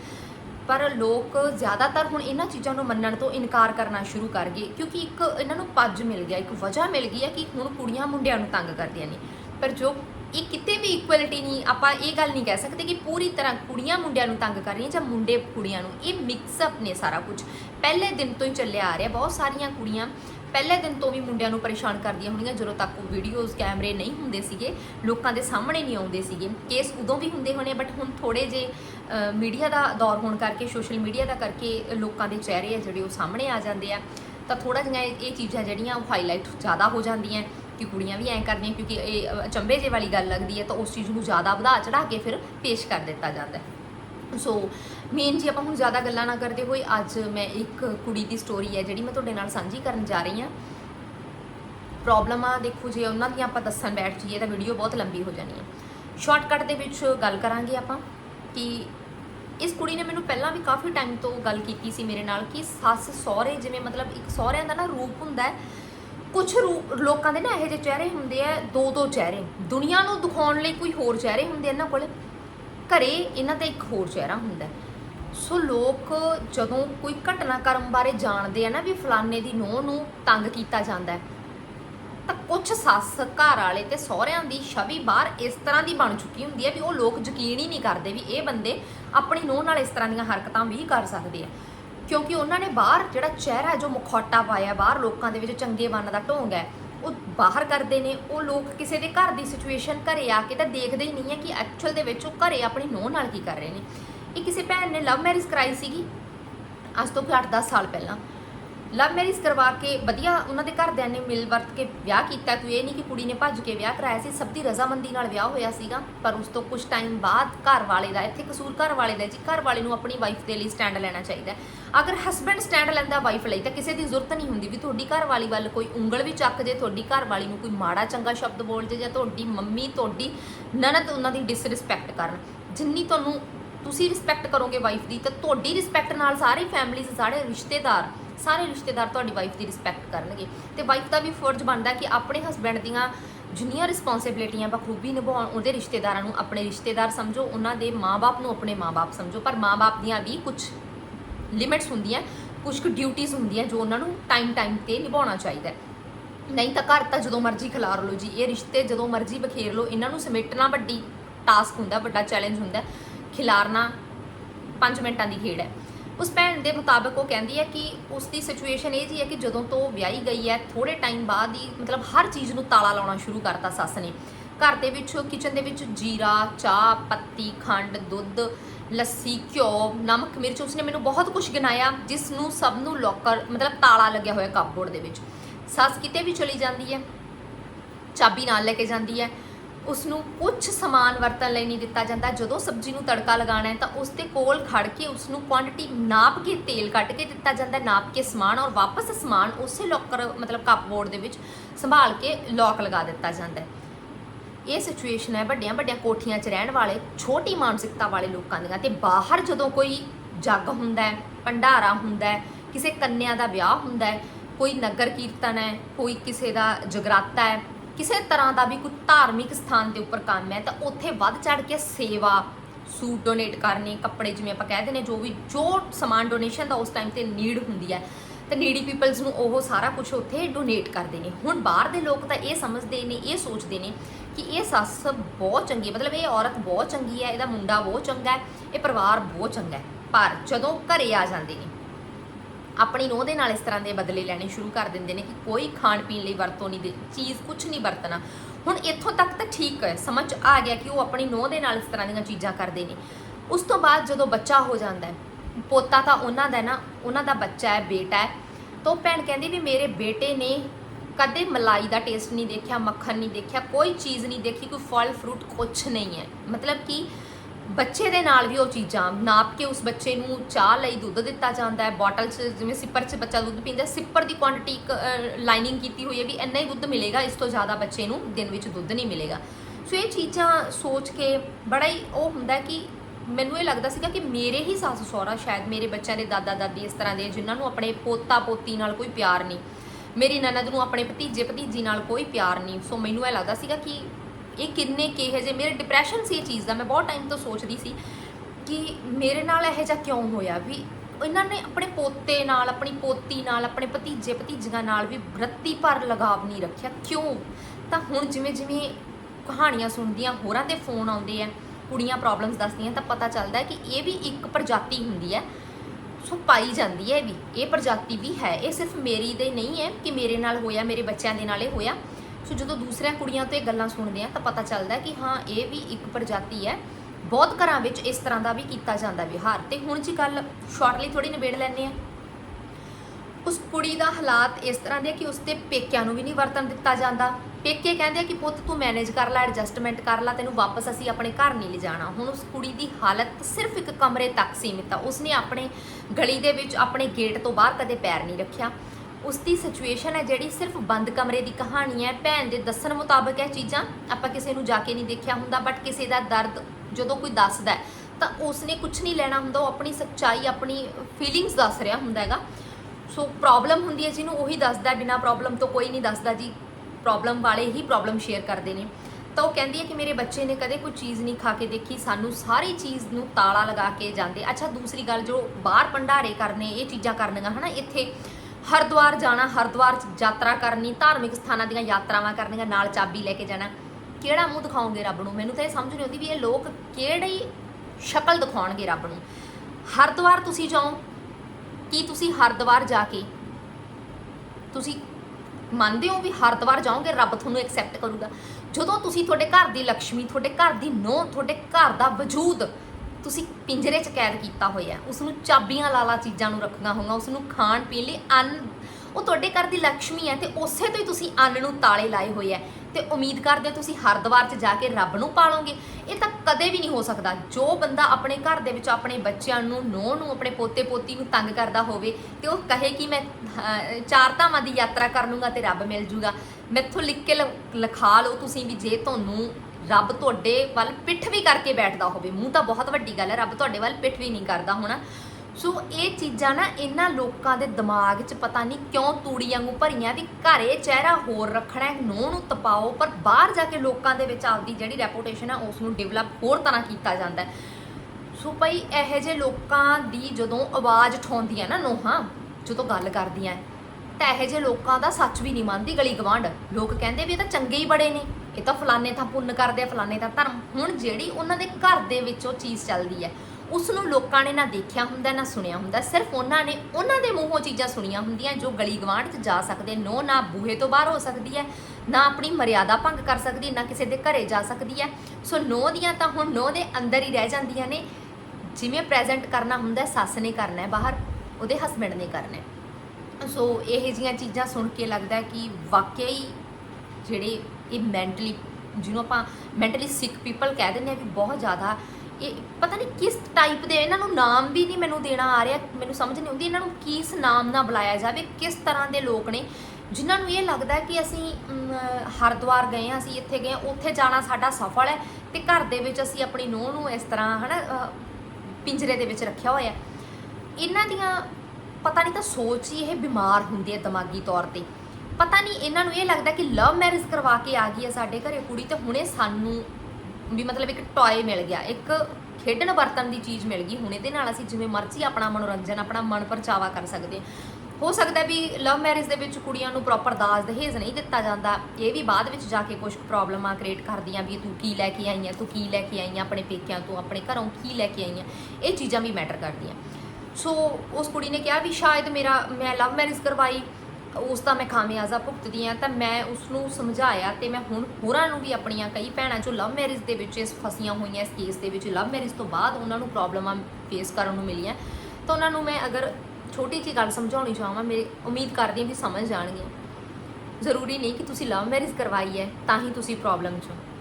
A: ਪਰ ਲੋਕ ਜ਼ਿਆਦਾਤਰ ਹੁਣ ਇਹਨਾਂ ਚੀਜ਼ਾਂ ਨੂੰ ਮੰਨਣ ਤੋਂ ਇਨਕਾਰ ਕਰਨਾ ਸ਼ੁਰੂ ਕਰ ਗਏ, ਕਿਉਂਕਿ ਇੱਕ ਇਹਨਾਂ ਨੂੰ ਪੱਜ ਮਿਲ ਗਿਆ, ਇੱਕ ਵਜ੍ਹਾ ਮਿਲ ਗਈ ਹੈ ਕਿ ਹੁਣ ਕੁੜੀਆਂ ਮੁੰਡਿਆਂ ਨੂੰ ਤੰਗ ਕਰਦੀਆਂ ਨੇ। ਪਰ ਜੋ ਇਹ ਕਿਤੇ ਵੀ ਇਕੁਐਲਿਟੀ ਨਹੀਂ, ਆਪਾਂ ਇਹ ਗੱਲ ਨਹੀਂ ਕਹਿ ਸਕਦੇ ਕਿ ਪੂਰੀ ਤਰ੍ਹਾਂ ਕੁੜੀਆਂ ਮੁੰਡਿਆਂ ਨੂੰ ਤੰਗ ਕਰ ਰਹੀਆਂ ਜਾਂ ਮੁੰਡੇ ਕੁੜੀਆਂ ਨੂੰ, ਇਹ ਮਿਕਸ ਅਪ ਨੇ ਸਾਰਾ ਕੁਝ। ਪਹਿਲੇ ਦਿਨ ਤੋਂ ਹੀ ਚੱਲਿਆ ਆ ਰਿਹਾ, ਬਹੁਤ ਸਾਰੀਆਂ ਕੁੜੀਆਂ ਪਹਿਲੇ ਦਿਨ ਤੋਂ ਵੀ ਮੁੰਡਿਆਂ ਨੂੰ ਪਰੇਸ਼ਾਨ ਕਰਦੀਆਂ ਹੋਣਗੀਆਂ ਜਦੋਂ ਤੱਕ ਉਹ ਵੀਡੀਓਜ਼ ਕੈਮਰੇ ਨਹੀਂ ਹੁੰਦੇ ਸੀਗੇ ਲੋਕਾਂ ਦੇ ਸਾਹਮਣੇ ਨਹੀਂ ਆਉਂਦੇ ਸੀਗੇ। ਕੇਸ ਉਦੋਂ ਵੀ ਹੁੰਦੇ ਹੋਣੇ ਬਟ ਹੁਣ ਥੋੜੇ ਜੇ ਮੀਡੀਆ ਦਾ ਦੌਰ ਹੋਣ ਕਰਕੇ ਸੋਸ਼ਲ ਮੀਡੀਆ ਦਾ ਕਰਕੇ ਲੋਕਾਂ ਦੇ ਚਿਹਰੇ ਆ ਜਿਹੜੇ ਉਹ ਸਾਹਮਣੇ ਆ ਜਾਂਦੇ ਆ। ਤਾਂ ਥੋੜਾ ਜਿਹਾ ਇਹ ਚੀਜ਼ਾਂ ਜਿਹੜੀਆਂ ਉਹ ਹਾਈਲਾਈਟ ਜ਼ਿਆਦਾ ਹੋ ਜਾਂਦੀਆਂ ਕਿ ਕੁੜੀਆਂ ਵੀ ਐਂ ਕਰਦੀਆਂ ਕਿਉਂਕਿ ਇਹ ਅ, ਅਚੰਭੇ ਜੇ ਵਾਲੀ ਗੱਲ ਲੱਗਦੀ ਹੈ ਤਾਂ ਉਸ ਚੀਜ਼ ਨੂੰ ਜ਼ਿਆਦਾ ਵਧਾ ਚੜਾ ਕੇ ਫਿਰ ਪੇਸ਼ ਕਰ ਦਿੱਤਾ ਜਾਂਦਾ ਹੈ। ਸੋ ਮੇਨ ਜੀ ਆਪਾਂ ਹੁਣ ਜ਼ਿਆਦਾ ਗੱਲਾਂ ਨਾ ਕਰਦੇ ਹੋਏ, ਅੱਜ ਮੈਂ ਇੱਕ ਕੁੜੀ ਦੀ ਸਟੋਰੀ ਹੈ ਜਿਹੜੀ ਮੈਂ ਤੁਹਾਡੇ ਨਾਲ ਸਾਂਝੀ ਕਰਨ ਜਾ ਰਹੀ ਹਾਂ। ਪ੍ਰੋਬਲਮ ਆ ਦੇਖੋ, ਜੇ ਉਹਨਾਂ ਦੀਆਂ ਆਪਾਂ ਦੱਸਣ ਬੈਠ ਜਾਈਏ ਤਾਂ ਵੀਡੀਓ ਬਹੁਤ ਲੰਬੀ ਹੋ ਜਾਣੀ ਹੈ। ਸ਼ਾਰਟਕਟ ਦੇ ਵਿੱਚ ਗੱਲ ਕਰਾਂਗੇ ਆਪਾਂ ਕਿ ਇਸ ਕੁੜੀ ਨੇ ਮੈਨੂੰ ਪਹਿਲਾਂ ਵੀ ਕਾਫੀ ਟਾਈਮ ਤੋਂ ਗੱਲ ਕੀਤੀ ਸੀ ਮੇਰੇ ਨਾਲ ਕਿ ਸੱਸ ਸਹੁਰੇ ਜਿਵੇਂ ਮਤਲਬ ਇੱਕ ਸਹੁਰਿਆਂ ਦਾ ਨਾ ਰੂਪ ਹੁੰਦਾ ਹੈ। ਕੁਝ ਲੋਕਾਂ ਦੇ ਨਾ ਇਹੋ ਜਿਹੇ ਚਿਹਰੇ ਹੁੰਦੇ ਆ ਦੋ ਦੋ ਚਿਹਰੇ। ਦੁਨੀਆ ਨੂੰ ਦਿਖਾਉਣ ਲਈ ਕੋਈ ਹੋਰ ਚਿਹਰੇ ਹੁੰਦੇ ਇਹਨਾਂ ਕੋਲ। ਘਰੇ ਇਹਨਾਂ ਦਾ ਇੱਕ ਹੋਰ ਚਿਹਰਾ ਹੁੰਦਾ ਹੈ। ਸੋ ਲੋਕ ਜਦੋਂ ਕੋਈ ਘਟਨਾਕ੍ਰਮ ਬਾਰੇ ਜਾਣਦੇ ਆ ਨਾ ਵੀ ਫਲਾਣੇ ਦੀ ਨੂੰਹ ਨੂੰ ਤੰਗ ਕੀਤਾ ਜਾਂਦਾ ਹੈ, ਤਾਂ ਕੁਝ ਸੱਸ ਘਰ ਵਾਲੇ ਤੇ ਸਹੁਰਿਆਂ ਦੀ ਛਵੀ ਬਾਹਰ ਇਸ ਤਰ੍ਹਾਂ ਦੀ ਬਣ ਚੁੱਕੀ ਹੁੰਦੀ ਹੈ ਵੀ ਉਹ ਲੋਕ ਯਕੀਨ ਹੀ ਨਹੀਂ ਕਰਦੇ ਵੀ ਇਹ ਬੰਦੇ ਆਪਣੀ ਨੂੰਹ ਨਾਲ ਇਸ ਤਰ੍ਹਾਂ ਦੀਆਂ ਹਰਕਤਾਂ ਵੀ ਕਰ ਸਕਦੇ ਆ। ਕਿਉਂਕਿ ਉਹਨਾਂ ਨੇ ਬਾਹਰ ਜਿਹੜਾ ਚਿਹਰਾ ਜੋ ਮੁਖੌਟਾ ਪਾਇਆ, ਬਾਹਰ ਲੋਕਾਂ ਦੇ ਵਿੱਚ ਚੰਗੇ ਬੰਨ ਦਾ ਢੋਂਗ ਹੈ, ਉਹ ਬਾਹਰ ਕਰਦੇ ਨੇ। ਉਹ ਲੋਕ ਕਿਸੇ ਦੇ ਘਰ ਦੀ ਸਿਚੁਏਸ਼ਨ ਘਰੇ ਆ ਕੇ ਤਾਂ ਦੇਖਦੇ ਹੀ ਨਹੀਂ ਹੈ ਕਿ ਐਕਚੁਅਲ ਦੇ ਵਿੱਚ ਉਹ ਘਰੇ ਆਪਣੀ ਨੂੰਹ ਨਾਲ ਕੀ ਕਰ ਰਹੇ ਨੇ। ਇਹ ਕਿਸੇ ਭੈਣ ਨੇ ਲਵ ਮੈਰਿਜ ਕਰਾਈ ਸੀਗੀ। ਅੱਜ ਤੋਂ 8-10 ਸਾਲ ਪਹਿਲਾਂ। ਲਵ ਮੈਰਿਜ ਕਰਵਾ ਕੇ ਵਧੀਆ ਉਹਨਾਂ ਦੇ ਘਰਦਿਆਂ ਨੇ ਮਿਲ ਵਰਤ ਕੇ ਵਿਆਹ ਕੀਤਾ। ਕੋਈ ਇਹ ਨਹੀਂ ਕਿ ਕੁੜੀ ਨੇ ਭੱਜ ਕੇ ਵਿਆਹ ਕਰਾਇਆ ਸੀ, ਸਭ ਦੀ ਰਜ਼ਾਮੰਦੀ ਨਾਲ ਵਿਆਹ ਹੋਇਆ ਸੀਗਾ। ਪਰ ਉਸ ਤੋਂ ਕੁਝ ਟਾਈਮ ਬਾਅਦ ਘਰ ਵਾਲੇ ਦਾ, ਇੱਥੇ ਕਸੂਰ ਘਰ ਵਾਲੇ ਦਾ ਜੀ। ਘਰ ਵਾਲੇ ਨੂੰ ਆਪਣੀ ਵਾਈਫ ਦੇ ਲਈ ਸਟੈਂਡ ਲੈਣਾ ਚਾਹੀਦਾ ਅਗਰ ਹਸਬੰਡ ਸਟੈਂਡ ਲੈਂਦਾ ਵਾਈਫ ਲਈ, ਤਾਂ ਕਿਸੇ ਦੀ ਜ਼ਰੂਰਤ ਨਹੀਂ ਹੁੰਦੀ ਵੀ ਤੁਹਾਡੀ ਘਰ ਵਾਲੀ ਵੱਲ ਕੋਈ ਉਂਗਲ ਵੀ ਚੱਕ ਜੇ, ਤੁਹਾਡੀ ਘਰ ਵਾਲੀ ਨੂੰ ਕੋਈ ਮਾੜਾ ਚੰਗਾ ਸ਼ਬਦ ਬੋਲ ਜੇ ਜਾਂ ਤੁਹਾਡੀ ਮੰਮੀ, ਤੁਹਾਡੀ ਨਨਦ ਉਹਨਾਂ ਦੀ ਡਿਸਰਿਸਪੈਕਟ ਕਰਨ। ਜਿੰਨੀ ਤੁਹਾਨੂੰ ਤੁਸੀਂ ਰਿਸਪੈਕਟ ਕਰੋਗੇ ਵਾਈਫ ਦੀ, ਤਾਂ ਤੁਹਾਡੀ ਰਿਸਪੈਕਟ ਨਾਲ ਸਾਰੀ ਫੈਮਿਲੀਜ਼ ਸਾਰੇ ਰਿਸ਼ਤੇਦਾਰ ਸਾਰੇ ਰਿਸ਼ਤੇਦਾਰ ਤੁਹਾਡੀ ਵਾਈਫ ਦੀ ਰਿਸਪੈਕਟ ਕਰਨਗੇ। ਤੇ ਵਾਈਫ ਦਾ ਵੀ ਫਰਜ਼ ਬਣਦਾ ਕਿ ਆਪਣੇ ਹਸਬੈਂਡ ਦੀਆਂ ਜਿੰਨੀਆਂ ਰਿਸਪੌਂਸਿਬਿਲਿਟੀਆਂ ਬਖੂਬੀ ਨਿਭਾਉਣ, ਉਹਦੇ ਰਿਸ਼ਤੇਦਾਰਾਂ ਨੂੰ ਆਪਣੇ ਰਿਸ਼ਤੇਦਾਰ ਸਮਝੋ, ਉਹਨਾਂ ਦੇ ਮਾਪੇ ਨੂੰ ਆਪਣੇ ਮਾਪੇ ਸਮਝੋ। ਪਰ ਮਾਪੇ ਦੀਆਂ ਵੀ ਕੁਝ ਲਿਮਿਟਸ ਹੁੰਦੀਆਂ ਕੁਝ ਕੁ ਡਿਊਟੀਆਂ ਹੁੰਦੀਆਂ ਜੋ ਉਹਨਾਂ ਨੂੰ ਟਾਈਮ ਟਾਈਮ ਤੇ ਨਿਭਾਉਣਾ ਚਾਹੀਦਾ ਹੈ। ਨਹੀਂ ਤਾਂ ਘਰ ਤਾਂ ਜਦੋਂ ਮਰਜ਼ੀ ਖਿਲਾਰ ਲਓ ਜੀ, ਇਹ ਰਿਸ਼ਤੇ ਜਦੋਂ ਮਰਜ਼ੀ ਬਖੇਰ ਲਓ, ਇਹਨਾਂ ਨੂੰ ਸਮੇਟਣਾ ਵੱਡੀ ਟਾਸਕ ਹੁੰਦਾ, ਵੱਡਾ ਚੈਲੰਜ ਹੁੰਦਾ। ਖਿਲਾਰਨਾ 5 ਮਿੰਟਾਂ ਦੀ ਖੇਡ ਹੈ। ਉਸ ਭੈਣ ਦੇ ਮੁਤਾਬਕ ਉਹ ਕਹਿੰਦੀ ਹੈ ਕਿ ਉਸ ਦੀ ਸਿਚੁਏਸ਼ਨ ਇਹ ਜੀ ਹੈ ਕਿ ਜਦੋਂ ਤੋਂ ਵਿਆਹੀ ਗਈ ਹੈ ਥੋੜੇ ਟਾਈਮ ਬਾਅਦ ਹੀ ਮਤਲਬ ਹਰ ਚੀਜ਼ ਨੂੰ ਤਾਲਾ ਲਾਉਣਾ ਸ਼ੁਰੂ ਕਰਤਾ ਸੱਸ ਨੇ। ਘਰ ਦੇ ਵਿੱਚ ਕਿਚਨ ਦੇ ਵਿੱਚ ਜੀਰਾ, ਚਾਹ, ਪੱਤੀ, ਖੰਡ, ਦੁੱਧ, ਲੱਸੀ, ਘਿਓ, ਨਮਕ, ਮਿਰਚ ਉਸਨੇ ਮੈਨੂੰ ਬਹੁਤ ਕੁਝ ਗਿਣਾਇਆ, ਜਿਸ ਨੂੰ ਸਭ ਨੂੰ ਲੋਕਰ ਮਤਲਬ ਤਾਲਾ ਲੱਗਿਆ ਹੋਇਆ ਕੱਪਬੋਰਡ ਦੇ ਵਿੱਚ। ਸੱਸ ਕਿਤੇ ਵੀ ਚਲੀ ਜਾਂਦੀ ਹੈ, ਚਾਬੀ ਨਾਲ ਲੈ ਕੇ ਜਾਂਦੀ ਹੈ ਉਸ ਨੂੰ ਕੁਝ ਸਮਾਨ ਵਰਤਣ ਲਈ ਨਹੀਂ ਦਿੱਤਾ ਜਾਂਦਾ। ਜਦੋਂ ਸਬਜ਼ੀ ਨੂੰ ਤੜਕਾ ਲਗਾਉਣਾ ਹੈ ਤਾਂ ਉਸ ਦੇ ਕੋਲ ਖੜ ਕੇ ਉਸ ਨੂੰ ਕੁਆਂਟੀਟੀ ਨਾਪ ਕੇ ਤੇਲ ਕੱਟ ਕੇ ਦਿੱਤਾ ਜਾਂਦਾ। ਨਾਪ ਕੇ ਸਮਾਨ ਔਰ ਵਾਪਸ ਸਮਾਨ ਉਸੇ ਲੋਕਰ ਮਤਲਬ ਕੱਪਬੋਰਡ ਦੇ ਵਿੱਚ ਸੰਭਾਲ ਕੇ ਲੋਕ ਲਗਾ ਦਿੱਤਾ ਜਾਂਦਾ ਹੈ। ਇਹ ਸਿਚੁਏਸ਼ਨ ਹੈ ਵੱਡੀਆਂ ਵੱਡੀਆਂ ਕੋਠੀਆਂ 'ਚ ਰਹਿਣ ਵਾਲੇ, ਛੋਟੀ ਮਾਨਸਿਕਤਾ ਵਾਲੇ ਲੋਕਾਂ ਦੀਆਂ ਤੇ ਬਾਹਰ ਜਦੋਂ ਕੋਈ ਜੱਗ ਹੁੰਦਾ ਹੈ, ਭੰਡਾਰਾ ਹੁੰਦਾ ਹੈ, ਕਿਸੇ ਕੰਨਿਆ ਦਾ ਵਿਆਹ ਹੁੰਦਾ ਹੈ, ਕੋਈ ਨਗਰ ਕੀਰਤਨ ਹੈ, ਕੋਈ ਕਿਸੇ ਦਾ ਜਗਰਾਤਾ ਹੈ ਕਿਸੇ ਤਰ੍ਹਾਂ ਦਾ ਵੀ ਕੋਈ ਧਾਰਮਿਕ ਸਥਾਨ ਦੇ ਉੱਪਰ ਕੰਮ ਹੈ ਤਾਂ ਉੱਥੇ ਵੱਧ ਚੜ ਕੇ ਸੇਵਾ, ਸੂਟ ਡੋਨੇਟ ਕਰਨੇ, ਕੱਪੜੇ ਜਿਵੇਂ ਆਪਾਂ ਕਹਿੰਦੇ ਨੇ ਜੋ ਵੀ, ਜੋ ਸਮਾਨ ਡੋਨੇਸ਼ਨ ਦਾ ਉਸ ਟਾਈਮ ਤੇ ਨੀਡ ਹੁੰਦੀ ਹੈ, ਤੇ ਨੀਡੀ ਪੀਪਲਸ ਨੂੰ ਉਹ ਸਾਰਾ ਕੁਝ ਉੱਥੇ ਡੋਨੇਟ ਕਰਦੇ ਨੇ। ਹੁਣ ਬਾਹਰ ਦੇ ਲੋਕ ਤਾਂ ਇਹ ਸਮਝਦੇ ਨੇ, ਇਹ ਸੋਚਦੇ ਨੇ ਕਿ ਇਹ ਸੱਸ ਬਹੁਤ ਚੰਗੀ ਮਤਲਬ ਇਹ ਔਰਤ ਬਹੁਤ ਚੰਗੀ ਹੈ, ਇਹਦਾ ਮੁੰਡਾ ਬਹੁਤ ਚੰਗਾ ਹੈ, ਇਹ ਪਰਿਵਾਰ ਬਹੁਤ ਚੰਗਾ ਹੈ। ਪਰ ਜਦੋਂ ਘਰੇ ਆ ਜਾਂਦੇ ਨੇ ਆਪਣੀ ਨੂੰਹ ਦੇ ਨਾਲ ਇਸ ਤਰ੍ਹਾਂ ਦੇ ਬਦਲੇ ਲੈਣੇ ਸ਼ੁਰੂ ਕਰ ਦਿੰਦੇ ਨੇ ਕਿ ਕੋਈ ਖਾਣ ਪੀਣ ਲਈ ਵਰਤੋਂ ਨਹੀਂ ਦੇ, ਚੀਜ਼ ਕੁਝ ਨਹੀਂ ਵਰਤਣਾ। ਹੁਣ ਇੱਥੋਂ ਤੱਕ ਤਾਂ ਠੀਕ ਹੈ, ਸਮਝ ਆ ਗਿਆ ਕਿ ਉਹ ਆਪਣੀ ਨੂੰਹ ਦੇ ਨਾਲ ਇਸ ਤਰ੍ਹਾਂ ਦੀਆਂ ਚੀਜ਼ਾਂ ਕਰਦੇ ਨੇ। ਉਸ ਤੋਂ ਬਾਅਦ ਜਦੋਂ ਬੱਚਾ ਹੋ ਜਾਂਦਾ ਹੈ, ਪੋਤਾ ਤਾਂ ਉਹਨਾਂ ਦਾ ਨਾ, ਉਹਨਾਂ ਦਾ ਬੱਚਾ ਹੈ, ਬੇਟਾ ਹੈ, ਤਾਂ ਉਹ ਭੈਣ ਕਹਿੰਦੀ ਵੀ ਮੇਰੇ ਬੇਟੇ ਨੇ ਕਦੇ ਮਲਾਈ ਦਾ ਟੇਸਟ ਨਹੀਂ ਦੇਖਿਆ, ਮੱਖਣ ਨਹੀਂ ਦੇਖਿਆ, ਕੋਈ ਚੀਜ਼ ਨਹੀਂ ਦੇਖੀ, ਕੋਈ ਫਲ ਫਰੂਟ ਕੁਛ ਨਹੀਂ ਹੈ। ਮਤਲਬ ਕਿ ਬੱਚੇ ਦੇ ਨਾਲ ਵੀ ਉਹ ਚੀਜ਼ਾਂ ਨਾਪ ਕੇ ਉਸ ਬੱਚੇ ਨੂੰ ਚਾਹ ਲਈ ਦੁੱਧ ਦਿੱਤਾ ਜਾਂਦਾ ਹੈ। ਬੋਟਲ 'ਚ ਜਿਵੇਂ ਸਿੱਪਰ 'ਚ ਬੱਚਾ ਦੁੱਧ ਪੀਂਦਾ ਸਿੱਪਰ ਦੀ ਕੁਆਂਟੀਟੀ ਇੱਕ ਲਾਈਨਿੰਗ ਕੀਤੀ ਹੋਈ ਹੈ ਵੀ ਇੰਨਾ ਹੀ ਦੁੱਧ ਮਿਲੇਗਾ, ਇਸ ਤੋਂ ਜ਼ਿਆਦਾ ਬੱਚੇ ਨੂੰ ਦਿਨ ਵਿੱਚ ਦੁੱਧ ਨਹੀਂ ਮਿਲੇਗਾ। ਸੋ ਇਹ ਚੀਜ਼ਾਂ ਸੋਚ ਕੇ ਬੜਾ ਹੀ ਉਹ ਹੁੰਦਾ ਕਿ ਮੈਨੂੰ ਇਹ ਲੱਗਦਾ ਸੀਗਾ ਕਿ ਮੇਰੇ ਹੀ ਸੱਸ ਸਹੁਰਾ ਸ਼ਾਇਦ ਮੇਰੇ ਬੱਚਿਆਂ ਦੇ ਦਾਦਾ ਦਾਦੀ ਇਸ ਤਰ੍ਹਾਂ ਦੇ ਜਿਨ੍ਹਾਂ ਨੂੰ ਆਪਣੇ ਪੋਤਾ ਪੋਤੀ ਨਾਲ ਕੋਈ ਪਿਆਰ ਨਹੀਂ। ਮੇਰੀ ਨਨਦ ਨੂੰ ਆਪਣੇ ਭਤੀਜੇ ਭਤੀਜੀ ਨਾਲ ਕੋਈ ਪਿਆਰ ਨਹੀਂ। ਸੋ ਮੈਨੂੰ ਇਹ ਲੱਗਦਾ ਸੀਗਾ ਕਿ ਇਹ ਕਿੰਨੇ ਕਿਹੇ ਜੇ ਮੇਰੇ ਡਿਪਰੈਸ਼ਨ ਸੀ ਇਹ ਚੀਜ਼ ਦਾ, ਮੈਂ ਬਹੁਤ ਟਾਈਮ ਤੋਂ ਸੋਚਦੀ ਸੀ ਕਿ ਮੇਰੇ ਨਾਲ ਇਹੋ ਜਿਹਾ ਕਿਉਂ ਹੋਇਆ ਵੀ ਇਹਨਾਂ ਨੇ ਆਪਣੇ ਪੋਤੇ ਨਾਲ, ਆਪਣੀ ਪੋਤੀ ਨਾਲ, ਆਪਣੇ ਭਤੀਜੇ ਭਤੀਜੀਆਂ ਨਾਲ ਵੀ ਰੱਤੀ ਭਰ ਲਗਾਵ ਨਹੀਂ ਰੱਖਿਆ। ਕਿਉਂ? ਤਾਂ ਹੁਣ ਜਿਵੇਂ ਜਿਵੇਂ ਕਹਾਣੀਆਂ ਸੁਣਦੀਆਂ, ਹੋਰਾਂ ਦੇ ਫੋਨ ਆਉਂਦੇ ਆ, ਕੁੜੀਆਂ ਪ੍ਰੋਬਲਮਸ ਦੱਸਦੀਆਂ, ਤਾਂ ਪਤਾ ਚੱਲਦਾ ਕਿ ਇਹ ਵੀ ਇੱਕ ਪ੍ਰਜਾਤੀ ਹੁੰਦੀ ਹੈ। ਸੋ ਪਾਈ ਜਾਂਦੀ ਹੈ ਵੀ। ਇਹ ਪ੍ਰਜਾਤੀ ਵੀ ਹੈ। ਇਹ ਸਿਰਫ ਮੇਰੀ ਦੇ ਨਹੀਂ ਹੈ ਕਿ ਮੇਰੇ ਨਾਲ ਹੋਇਆ, ਮੇਰੇ ਬੱਚਿਆਂ ਦੇ ਨਾਲ ਇਹ ਹੋਇਆ। ਸੋ ਜਦੋਂ ਦੂਸਰੀਆਂ ਕੁੜੀਆਂ ਤੋਂ ਇਹ ਗੱਲਾਂ ਸੁਣਦੇ ਆ ਤਾਂ ਪਤਾ ਚੱਲਦਾ ਕਿ ਹਾਂ, ਇਹ ਵੀ ਇੱਕ ਪ੍ਰਜਾਤੀ ਹੈ। ਬਹੁਤ ਘਰਾਂ ਵਿੱਚ ਇਸ ਤਰ੍ਹਾਂ ਦਾ ਵੀ ਕੀਤਾ ਜਾਂਦਾ ਵਿਹਾਰ। ਤੇ ਹੁਣ ਜੀ ਗੱਲ ਸ਼ਾਰਟਲੀ ਥੋੜੀ ਨਿਬੇੜ ਲੈਂਦੇ ਆ ਉਸ ਕੁੜੀ ਦਾ ਹਾਲਾਤ ਇਸ ਤਰ੍ਹਾਂ ਦੇ ਕਿ ਉਸ ਪੇਕਿਆਂ ਨੂੰ ਵੀ ਨਹੀਂ ਵਰਤਣ ਦਿੱਤਾ ਜਾਂਦਾ। ਪੇਕੇ ਕਹਿੰਦੇ ਕਿ ਪੁੱਤ ਤੂੰ ਮੈਨੇਜ ਕਰ ਲੈ ਐਡਜਸਟਮੈਂਟ ਕਰ ਲੈ, ਤੈਨੂੰ ਵਾਪਸ ਅਸੀਂ ਆਪਣੇ ਘਰ ਨਹੀਂ ਲਿਜਾਣਾ। ਹੁਣ ਉਸ ਕੁੜੀ ਦੀ ਹਾਲਤ ਸਿਰਫ ਇੱਕ ਕਮਰੇ ਤੱਕ ਸੀਮਿਤ ਆ। ਉਸਨੇ ਆਪਣੇ ਗਲੀ ਦੇ ਵਿੱਚ ਆਪਣੇ ਗੇਟ ਤੋਂ ਬਾਹਰ ਕਦੇ ਪੈਰ ਨਹੀਂ ਰੱਖਿਆ। ਉਸ ਦੀ ਸਿਚੁਏਸ਼ਨ ਹੈ ਜਿਹੜੀ ਸਿਰਫ ਬੰਦ ਕਮਰੇ ਦੀ ਕਹਾਣੀ ਹੈ। ਭੈਣ ਦੇ ਦੱਸਣ ਮੁਤਾਬਕ ਇਹ ਚੀਜ਼ਾਂ ਆਪਾਂ ਕਿਸੇ ਨੂੰ ਜਾ ਕੇ ਨਹੀਂ ਦੇਖਿਆ ਹੁੰਦਾ ਬਟ ਕਿਸੇ ਦਾ ਦਰਦ ਜਦੋਂ ਕੋਈ ਦੱਸਦਾ ਹੈ, ਤਾਂ ਉਸਨੇ ਕੁਝ ਨਹੀਂ ਲੈਣਾ ਹੁੰਦਾ ਉਹ ਆਪਣੀ ਸੱਚਾਈ ਆਪਣੀ ਫੀਲਿੰਗਸ ਦੱਸ ਰਿਹਾ ਹੁੰਦਾ ਹੈਗਾ। ਸੋ ਪ੍ਰੋਬਲਮ ਹੁੰਦੀ ਹੈ ਜਿਹਨੂੰ ਉਹੀ ਦੱਸਦਾ ਬਿਨਾ ਪ੍ਰੋਬਲਮ ਤੋਂ ਕੋਈ ਨਹੀਂ ਦੱਸਦਾ ਜੀ। ਪ੍ਰੋਬਲਮ ਵਾਲੇ ਹੀ ਪ੍ਰੋਬਲਮ ਸ਼ੇਅਰ ਕਰਦੇ ਨੇ। ਤਾਂ ਉਹ ਕਹਿੰਦੀ ਹੈ ਕਿ ਮੇਰੇ ਬੱਚੇ ਨੇ ਕਦੇ ਕੋਈ ਚੀਜ਼ ਨਹੀਂ ਖਾ ਕੇ ਦੇਖੀ ਸਾਨੂੰ ਸਾਰੀ ਚੀਜ਼ ਨੂੰ ਤਾਲਾ ਲਗਾ ਕੇ ਜਾਂਦੇ। ਅੱਛਾ ਦੂਸਰੀ ਗੱਲ ਜੋ ਬਾਹਰ ਭੰਡਾਰੇ ਕਰਨੇ ਇਹ ਚੀਜ਼ਾਂ ਕਰਨੀਆਂ ਹਨਾ ਇੱਥੇ ਹਰਿਦੁਆਰ ਜਾਣਾ, ਹਰਿਦੁਆਰ 'ਚ ਯਾਤਰਾ ਕਰਨੀ, ਧਾਰਮਿਕ ਸਥਾਨਾਂ ਦੀਆਂ ਯਾਤਰਾਵਾਂ ਕਰਨੀਆਂ, ਨਾਲ ਚਾਬੀ ਲੈ ਕੇ ਜਾਣਾ। ਕਿਹੜਾ ਮੂੰਹ ਦਿਖਾਓਗੇ ਰੱਬ ਨੂੰ? ਮੈਨੂੰ ਤਾਂ ਇਹ ਸਮਝ ਨਹੀਂ ਆਉਂਦੀ ਵੀ ਇਹ ਲੋਕ ਕਿਹੜੀ ਸ਼ਕਲ ਦਿਖਾਉਣਗੇ ਰੱਬ ਨੂੰ। ਹਰਿਦੁਆਰ ਤੁਸੀਂ ਜਾਓ। ਕੀ ਤੁਸੀਂ ਹਰਿਦੁਆਰ ਜਾ ਕੇ ਤੁਸੀਂ ਮੰਨਦੇ ਹੋ ਵੀ ਹਰਿਦੁਆਰ ਜਾਓਗੇ, ਰੱਬ ਤੁਹਾਨੂੰ ਐਕਸੈਪਟ ਕਰੂਗਾ? ਜਦੋਂ ਤੁਸੀਂ ਤੁਹਾਡੇ ਘਰ ਦੀ ਲక్ష్ਮੀ ਤੁਹਾਡੇ ਘਰ ਦੀ ਨੋ ਤੁਹਾਡੇ ਘਰ ਦਾ ਵਜੂਦ ਤੁਸੀਂ ਪਿੰਜਰੇ 'ਚ ਕੈਦ ਕੀਤਾ ਹੋਇਆ ਉਸ ਨੂੰ ਚਾਬੀਆਂ ਲਾਲਾ ਚੀਜ਼ਾਂ ਨੂੰ ਰੱਖਣਾ ਹੋਗਾ ਉਸ ਨੂੰ ਖਾਣ ਪੀਣ ਲਈ ਅੰਨ, ਉਹ ਤੁਹਾਡੇ ਘਰ ਦੀ ਲక్ష్ਮੀ ਹੈ ਤੇ ਉਸੇ ਤੋਂ ਹੀ ਤੁਸੀਂ ਅੰਨ ਨੂੰ ਤਾਲੇ ਲਾਏ ਹੋਏ ਹੈ ਤੇ ਉਮੀਦ ਕਰਦੇ ਹੋ ਤੁਸੀਂ ਹਰਿਦੁਆਰ 'ਚ ਜਾ ਕੇ ਰੱਬ ਨੂੰ ਪਾਲੋਗੇ। ਇਹ ਤਾਂ ਕਦੇ ਵੀ ਨਹੀਂ ਹੋ ਸਕਦਾ। ਜੋ ਬੰਦਾ ਆਪਣੇ ਘਰ ਦੇ ਵਿੱਚ ਆਪਣੇ ਬੱਚਿਆਂ ਨੂੰ, ਨੋਹ ਨੂੰ, ਆਪਣੇ ਪੋਤੇ ਪੋਤੀ ਨੂੰ ਤੰਗ ਕਰਦਾ ਹੋਵੇ ਤੇ ਉਹ ਕਹੇ ਕਿ ਮੈਂ ਚਾਰ ਧਾਮਾਂ ਦੀ ਯਾਤਰਾ ਕਰ ਲੂੰਗਾ ਤੇ ਰੱਬ ਮਿਲ ਜੂਗਾ, ਮੈਥੋਂ ਲਿਖ ਕੇ ਲ- ਲਿਖਾ ਲਓ ਤੁਸੀਂ ਵੀ ਜੇ ਤੁਹਾਨੂੰ ਰੱਬ ਤੁਹਾਡੇ ਵੱਲ ਪਿੱਠ ਵੀ ਕਰਕੇ ਬੈਠਦਾ ਹੋਵੇ। ਮੂੰਹ ਤਾਂ ਬਹੁਤ ਵੱਡੀ ਗੱਲ ਹੈ, ਰੱਬ ਤੁਹਾਡੇ ਵੱਲ ਪਿੱਠ ਵੀ ਨਹੀਂ ਕਰਦਾ ਹੋਣਾ। ਸੋ ਇਹ ਚੀਜ਼ਾਂ ਨਾ ਇਹਨਾਂ ਲੋਕਾਂ ਦੇ ਦਿਮਾਗ 'ਚ ਪਤਾ ਨਹੀਂ ਕਿਉਂ ਤੂੜੀ ਵਾਂਗੂ ਭਰੀਆਂ ਵੀ ਘਰੇ ਚਿਹਰਾ ਹੋਰ ਰੱਖਣਾ ਹੈ, ਨੋਹ ਨੂੰ ਤਪਾਓ, ਪਰ ਬਾਹਰ ਜਾ ਕੇ ਲੋਕਾਂ ਦੇ ਵਿੱਚ ਆਪਦੀ ਜਿਹੜੀ ਰੈਪੂਟੇਸ਼ਨ ਹੈ ਉਸ ਨੂੰ ਡਿਵੈਲਪ ਹੋਰ ਤਰ੍ਹਾਂ ਕੀਤਾ ਜਾਂਦਾ ਹੈ। ਸੋ ਭਈ ਇਹੋ ਜਿਹੇ ਲੋਕਾਂ ਦੀ ਜਦੋਂ ਆਵਾਜ਼ ਉਠਾਉਂਦੀਆਂ ਨਾ ਨੋਹਾਂ, ਜਦੋਂ ਗੱਲ ਕਰਦੀਆਂ ਤਾਂ ਇਹੋ ਜਿਹੇ ਲੋਕਾਂ ਦਾ ਸੱਚ ਵੀ ਨਹੀਂ ਮੰਨਦੀ ਗਲੀ ਗਵਾਂਢ ਲੋਕ ਕਹਿੰਦੇ ਵੀ ਇਹ ਤਾਂ ਚੰਗੇ ਹੀ ਬੜੇ ਨੇ। ਇਹ ਤਾਂ ਫਲਾਣੇ ਥਾਂ ਪੁੰਨ ਕਰਦੇ ਆ, ਫਲਾਣੇ ਥਾਂ ਧਰਮ। ਹੁਣ ਜਿਹੜੀ ਉਹਨਾਂ ਦੇ ਘਰ ਦੇ ਵਿੱਚ ਉਹ ਚੀਜ਼ ਚੱਲਦੀ ਹੈ ਉਸ ਨੂੰ ਲੋਕਾਂ ਨੇ ਨਾ ਦੇਖਿਆ ਹੁੰਦਾ, ਨਾ ਸੁਣਿਆ ਹੁੰਦਾ। ਸਿਰਫ ਉਹਨਾਂ ਨੇ ਉਹਨਾਂ ਦੇ ਮੂੰਹੋਂ ਚੀਜ਼ਾਂ ਸੁਣੀਆਂ ਹੁੰਦੀਆਂ ਜੋ ਗਲੀ ਗਵਾਂਢ 'ਚ ਜਾ ਸਕਦੇ ਨੋ। ਨਾ ਬੂਹੇ ਤੋਂ ਬਾਹਰ ਹੋ ਸਕਦੀ ਹੈ, ਨਾ ਆਪਣੀ ਮਰਿਆਦਾ ਭੰਗ ਕਰ ਸਕਦੀ ਨਾ ਕਿਸੇ ਦੇ ਘਰੇ ਜਾ ਸਕਦੀ ਹੈ। ਸੋ ਨੋ ਦੀਆਂ ਤਾਂ ਹੁਣ ਨੋ ਦੇ ਅੰਦਰ ਹੀ ਰਹਿ ਜਾਂਦੀਆਂ ਨੇ। ਜਿਵੇਂ ਪ੍ਰੈਜ਼ੈਂਟ ਕਰਨਾ ਹੁੰਦਾ, ਸੱਸ ਨੇ ਕਰਨਾ ਹੈ ਬਾਹਰ, ਉਹਦੇ ਹਸਬੰਡ ਨੇ ਕਰਨਾ ਹੈ। ਸੋ ਇਹ ਜੀਆਂ ਚੀਜ਼ਾਂ ਸੁਣ ਕੇ ਲੱਗਦਾ ਕਿ ਵਾਕਿਆ ਹੀ ਜਿਹੜੇ ਇਹ ਮੈਂਟਲੀ ਜਿਹਨੂੰ ਆਪਾਂ ਮੈਂਟਲੀ ਸਿਕ ਪੀਪਲ ਕਹਿ ਦਿੰਦੇ ਆ ਵੀ ਬਹੁਤ ਜ਼ਿਆਦਾ ਇਹ ਪਤਾ ਨਹੀਂ ਕਿਸ ਟਾਈਪ ਦੇ ਇਹਨਾਂ ਨੂੰ ਨਾਮ ਵੀ ਨਹੀਂ ਮੈਨੂੰ ਦੇਣਾ ਆ ਰਿਹਾ ਮੈਨੂੰ ਸਮਝ ਨਹੀਂ ਆਉਂਦੀ ਇਹਨਾਂ ਨੂੰ ਕਿਸ ਨਾਮ ਨਾਲ ਬੁਲਾਇਆ ਜਾਵੇ ਕਿਸ ਤਰ੍ਹਾਂ ਦੇ ਲੋਕ ਨੇ ਜਿਨ੍ਹਾਂ ਨੂੰ ਇਹ ਲੱਗਦਾ ਕਿ ਅਸੀਂ ਅਮ, ਹਰਿਦੁਆਰ ਗਏ ਹਾਂ ਅਸੀਂ ਇੱਥੇ ਗਏ ਹਾਂ ਉੱਥੇ ਜਾਣਾ ਸਾਡਾ ਸਫਲ ਹੈ ਤੇ ਘਰ ਦੇ ਵਿੱਚ ਅਸੀਂ ਆਪਣੀ ਨੂੰਹ ਨੂੰ ਇਸ ਤਰ੍ਹਾਂ ਹਨਾ ਅਹ, ਪਿੰਜਰੇ ਦੇ ਵਿੱਚ ਰੱਖਿਆ ਹੋਇਆ ਇਹਨਾਂ ਦੀਆਂ ਪਤਾ ਨਹੀਂ ਤਾਂ ਸੋਚ ਹੀ ਇਹ ਬਿਮਾਰ ਹੁੰਦੀ ਹੈ ਦਿਮਾਗੀ ਤੌਰ ਤੇ। ਪਤਾ ਨਹੀਂ, ਇਹਨਾਂ ਨੂੰ ਇਹ ਲੱਗਦਾ ਕਿ ਲਵ ਮੈਰਿਜ ਕਰਵਾ ਕੇ ਆ ਗਈ ਹੈ ਸਾਡੇ ਘਰੇ ਕੁੜੀ ਤੇ ਹੁਣੇ ਸਾਨੂੰ ਵੀ ਮਤਲਬ ਇੱਕ ਟੌਏ ਮਿਲ ਗਿਆ, ਇੱਕ ਖੇਡਣ ਵਰਤਣ ਦੀ ਚੀਜ਼ ਮਿਲ ਗਈ ਹੁਣੇ ਦੇ ਨਾਲ ਅਸੀਂ ਜਿਵੇਂ ਮਰਜ਼ੀ ਆਪਣਾ ਮਨੋਰੰਜਨ, ਆਪਣਾ ਮਨ ਪਰਚਾਵਾ ਕਰ ਸਕਦੇ ਹੋ। ਸਕਦਾ ਵੀ ਲਵ ਮੈਰਿਜ ਦੇ ਵਿੱਚ ਕੁੜੀਆਂ ਨੂੰ ਪ੍ਰੋਪਰ ਦਾਜ, ਦਹੇਜ ਨਹੀਂ ਦਿੱਤਾ ਜਾਂਦਾ। ਇਹ ਵੀ ਬਾਅਦ ਵਿੱਚ ਜਾ ਕੇ ਕੁਝ ਪ੍ਰੋਬਲਮਾਂ ਕ੍ਰੀਏਟ ਕਰਦੀਆਂ ਵੀ ਤੂੰ ਕੀ ਲੈ ਕੇ ਆਈਆਂ ਤੂੰ ਕੀ ਲੈ ਕੇ ਆਈ ਹੈ ਆਪਣੇ ਪੇਕਿਆਂ ਤੋਂ, ਆਪਣੇ ਘਰੋਂ ਕੀ ਲੈ ਕੇ ਆਈਆਂ ਇਹ ਚੀਜ਼ਾਂ ਵੀ ਮੈਟਰ ਕਰਦੀਆਂ। ਸੋ ਉਸ ਕੁੜੀ ਨੇ ਕਿਹਾ ਵੀ ਸ਼ਾਇਦ ਮੇਰਾ, ਮੈਂ ਲਵ ਮੈਰਿਜ ਕਰਵਾਈ, ਉਸ ਦਾ ਮੈਂ ਖਾਮਿਆਜ਼ਾ ਭੁਗਤਦੀ ਆ ਤਾਂ ਮੈਂ ਉਸ ਨੂੰ ਸਮਝਾਇਆ ਤੇ ਮੈਂ ਹੁਣ ਹੋਰਾਂ ਨੂੰ ਵੀ ਆਪਣੀਆਂ ਕਈ ਭੈਣਾਂ ਜੋ ਲਵ ਮੈਰਿਜ ਦੇ ਵਿੱਚ ਇਸ ਫਸੀਆਂ ਹੋਈਆਂ, ਇਸ ਕੇਸ ਦੇ ਵਿੱਚ ਲਵ ਮੈਰਿਜ ਤੋਂ ਬਾਅਦ ਉਹਨਾਂ ਨੂੰ ਪ੍ਰੋਬਲਮਾਂ ਫੇਸ ਕਰਨ ਨੂੰ ਮਿਲੀਆਂ, ਤਾਂ ਉਹਨਾਂ ਨੂੰ ਮੈਂ ਅਗਰ ਛੋਟੀ ਜਿਹੀ ਗੱਲ ਸਮਝਾਉਣੀ ਚਾਹਾਂ ਮੇਰੇ ਉਮੀਦ ਕਰਦੀ ਹਾਂ ਵੀ ਸਮਝ ਜਾਣਗੀਆਂ। ਜ਼ਰੂਰੀ ਨਹੀਂ ਕਿ ਤੁਸੀਂ ਲਵ ਮੈਰਿਜ ਕਰਵਾਈ ਹੈ, ਤਾਂ ਹੀ ਤੁਸੀਂ ਪ੍ਰੋਬਲਮ 'ਚ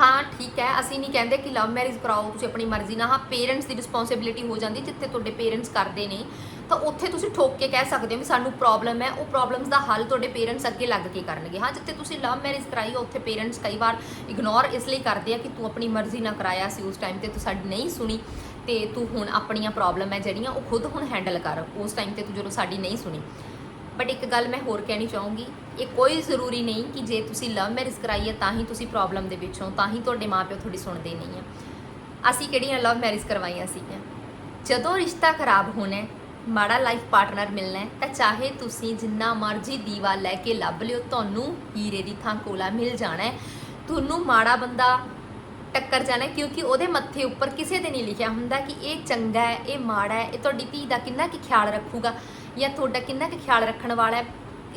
A: ਹਾਂ, ਠੀਕ ਹੈ। ਅਸੀਂ ਨਹੀਂ ਕਹਿੰਦੇ ਕਿ ਲਵ ਮੈਰਿਜ ਕਰਾਓ, ਤੁਸੀਂ ਆਪਣੀ ਮਰਜ਼ੀ ਨਾਲ। ਹਾਂ ਪੇਰੈਂਟਸ ਦੀ ਰਿਸਪੌਂਸਿਬਿਲਿਟੀ ਹੋ ਜਾਂਦੀ ਜਿੱਥੇ ਤੁਹਾਡੇ ਪੇਰੈਂਟਸ ਕਰਦੇ ਨੇ। ਤਾਂ ਉੱਥੇ ਤੁਸੀਂ ਠੋਕ ਕੇ ਕਹਿ ਸਕਦੇ ਹੋ ਵੀ ਸਾਨੂੰ ਪ੍ਰੋਬਲਮ ਹੈ। ਉਹ ਪ੍ਰੋਬਲਮਸ ਦਾ ਹੱਲ ਤੁਹਾਡੇ ਪੇਰੈਂਟਸ ਅੱਗੇ ਲੱਗ ਕੇ ਕਰਨਗੇ। ਹਾਂ, ਜਿੱਥੇ ਤੁਸੀਂ ਲਵ ਮੈਰਿਜ ਕਰਾਈ ਉੱਥੇ ਪੇਰੈਂਟਸ ਕਈ ਵਾਰ ਇਗਨੋਰ ਇਸ ਲਈ ਕਰਦੇ ਆ ਕਿ ਤੂੰ ਆਪਣੀ ਮਰਜ਼ੀ ਨਾਲ ਕਰਾਇਆ ਸੀ ਉਸ ਟਾਈਮ ਤੇ, ਤੂੰ ਸਾਡੀ ਨਹੀਂ ਸੁਣੀ ਤੇ ਤੂੰ ਹੁਣ ਆਪਣੀਆਂ ਪ੍ਰੋਬਲਮ ਹੈ ਜਿਹੜੀਆਂ, ਉਹ ਖੁਦ ਹੁਣ ਹੈਂਡਲ ਕਰ। ਉਸ ਟਾਈਮ ਤੇ ਤੂੰ ਜਦੋਂ ਸਾਡੀ ਨਹੀਂ ਸੁਣੀ। ਬਟ ਇੱਕ ਗੱਲ ਮੈਂ ਹੋਰ ਕਹਿਣੀ ਚਾਹੂੰਗੀ, ਇਹ ਕੋਈ ਜ਼ਰੂਰੀ ਨਹੀਂ ਕਿ ਜੇ ਤੁਸੀਂ ਲਵ ਮੈਰਿਜ ਕਰਾਈ ਹੈ, ਤਾਂ ਹੀ ਤੁਸੀਂ ਪ੍ਰੋਬਲਮ ਦੇ ਵਿੱਚ ਹੋ, ਤਾਂ ਹੀ ਤੁਹਾਡੇ ਮਾਪਿਓ ਤੁਹਾਡੀ ਸੁਣਦੇ ਨਹੀਂ ਆ ਅਸੀਂ ਕਿਹੜੀਆਂ ਲਵ ਮੈਰਿਜ ਕਰਵਾਈਆਂ ਸੀਗੀਆਂ? ਜਦੋਂ ਰਿਸ਼ਤਾ ਖਰਾਬ ਹੋਣਾ ਮਾੜਾ ਲਾਈਫ ਪਾਰਟਨਰ ਮਿਲਣਾ ਤਾਂ ਚਾਹੇ ਤੁਸੀਂ ਜਿੰਨਾ ਮਰਜ਼ੀ ਦੀਵਾ ਲੈ ਕੇ ਲੱਭ ਲਿਓ, ਤੁਹਾਨੂੰ ਹੀਰੇ ਦੀ ਥਾਂ ਕੋਲਾ ਮਿਲ ਜਾਣਾ ਤੁਹਾਨੂੰ ਮਾੜਾ ਬੰਦਾ ਟੱਕਰ ਜਾਣਾ ਕਿਉਂਕਿ ਉਹਦੇ ਮੱਥੇ ਉੱਪਰ ਕਿਸੇ ਦੇ ਨਹੀਂ ਲਿਖਿਆ ਹੁੰਦਾ ਕਿ ਇਹ ਚੰਗਾ ਹੈ, ਇਹ ਮਾੜਾ ਹੈ, ਇਹ ਤੁਹਾਡੀ ਧੀ ਦਾ ਕਿੰਨਾ ਕੁ ਖਿਆਲ ਰੱਖੂਗਾ। ਜਾਂ ਤੁਹਾਡਾ ਕਿੰਨਾ ਕੁ ਖਿਆਲ ਰੱਖਣ ਵਾਲਾ ਹੈ,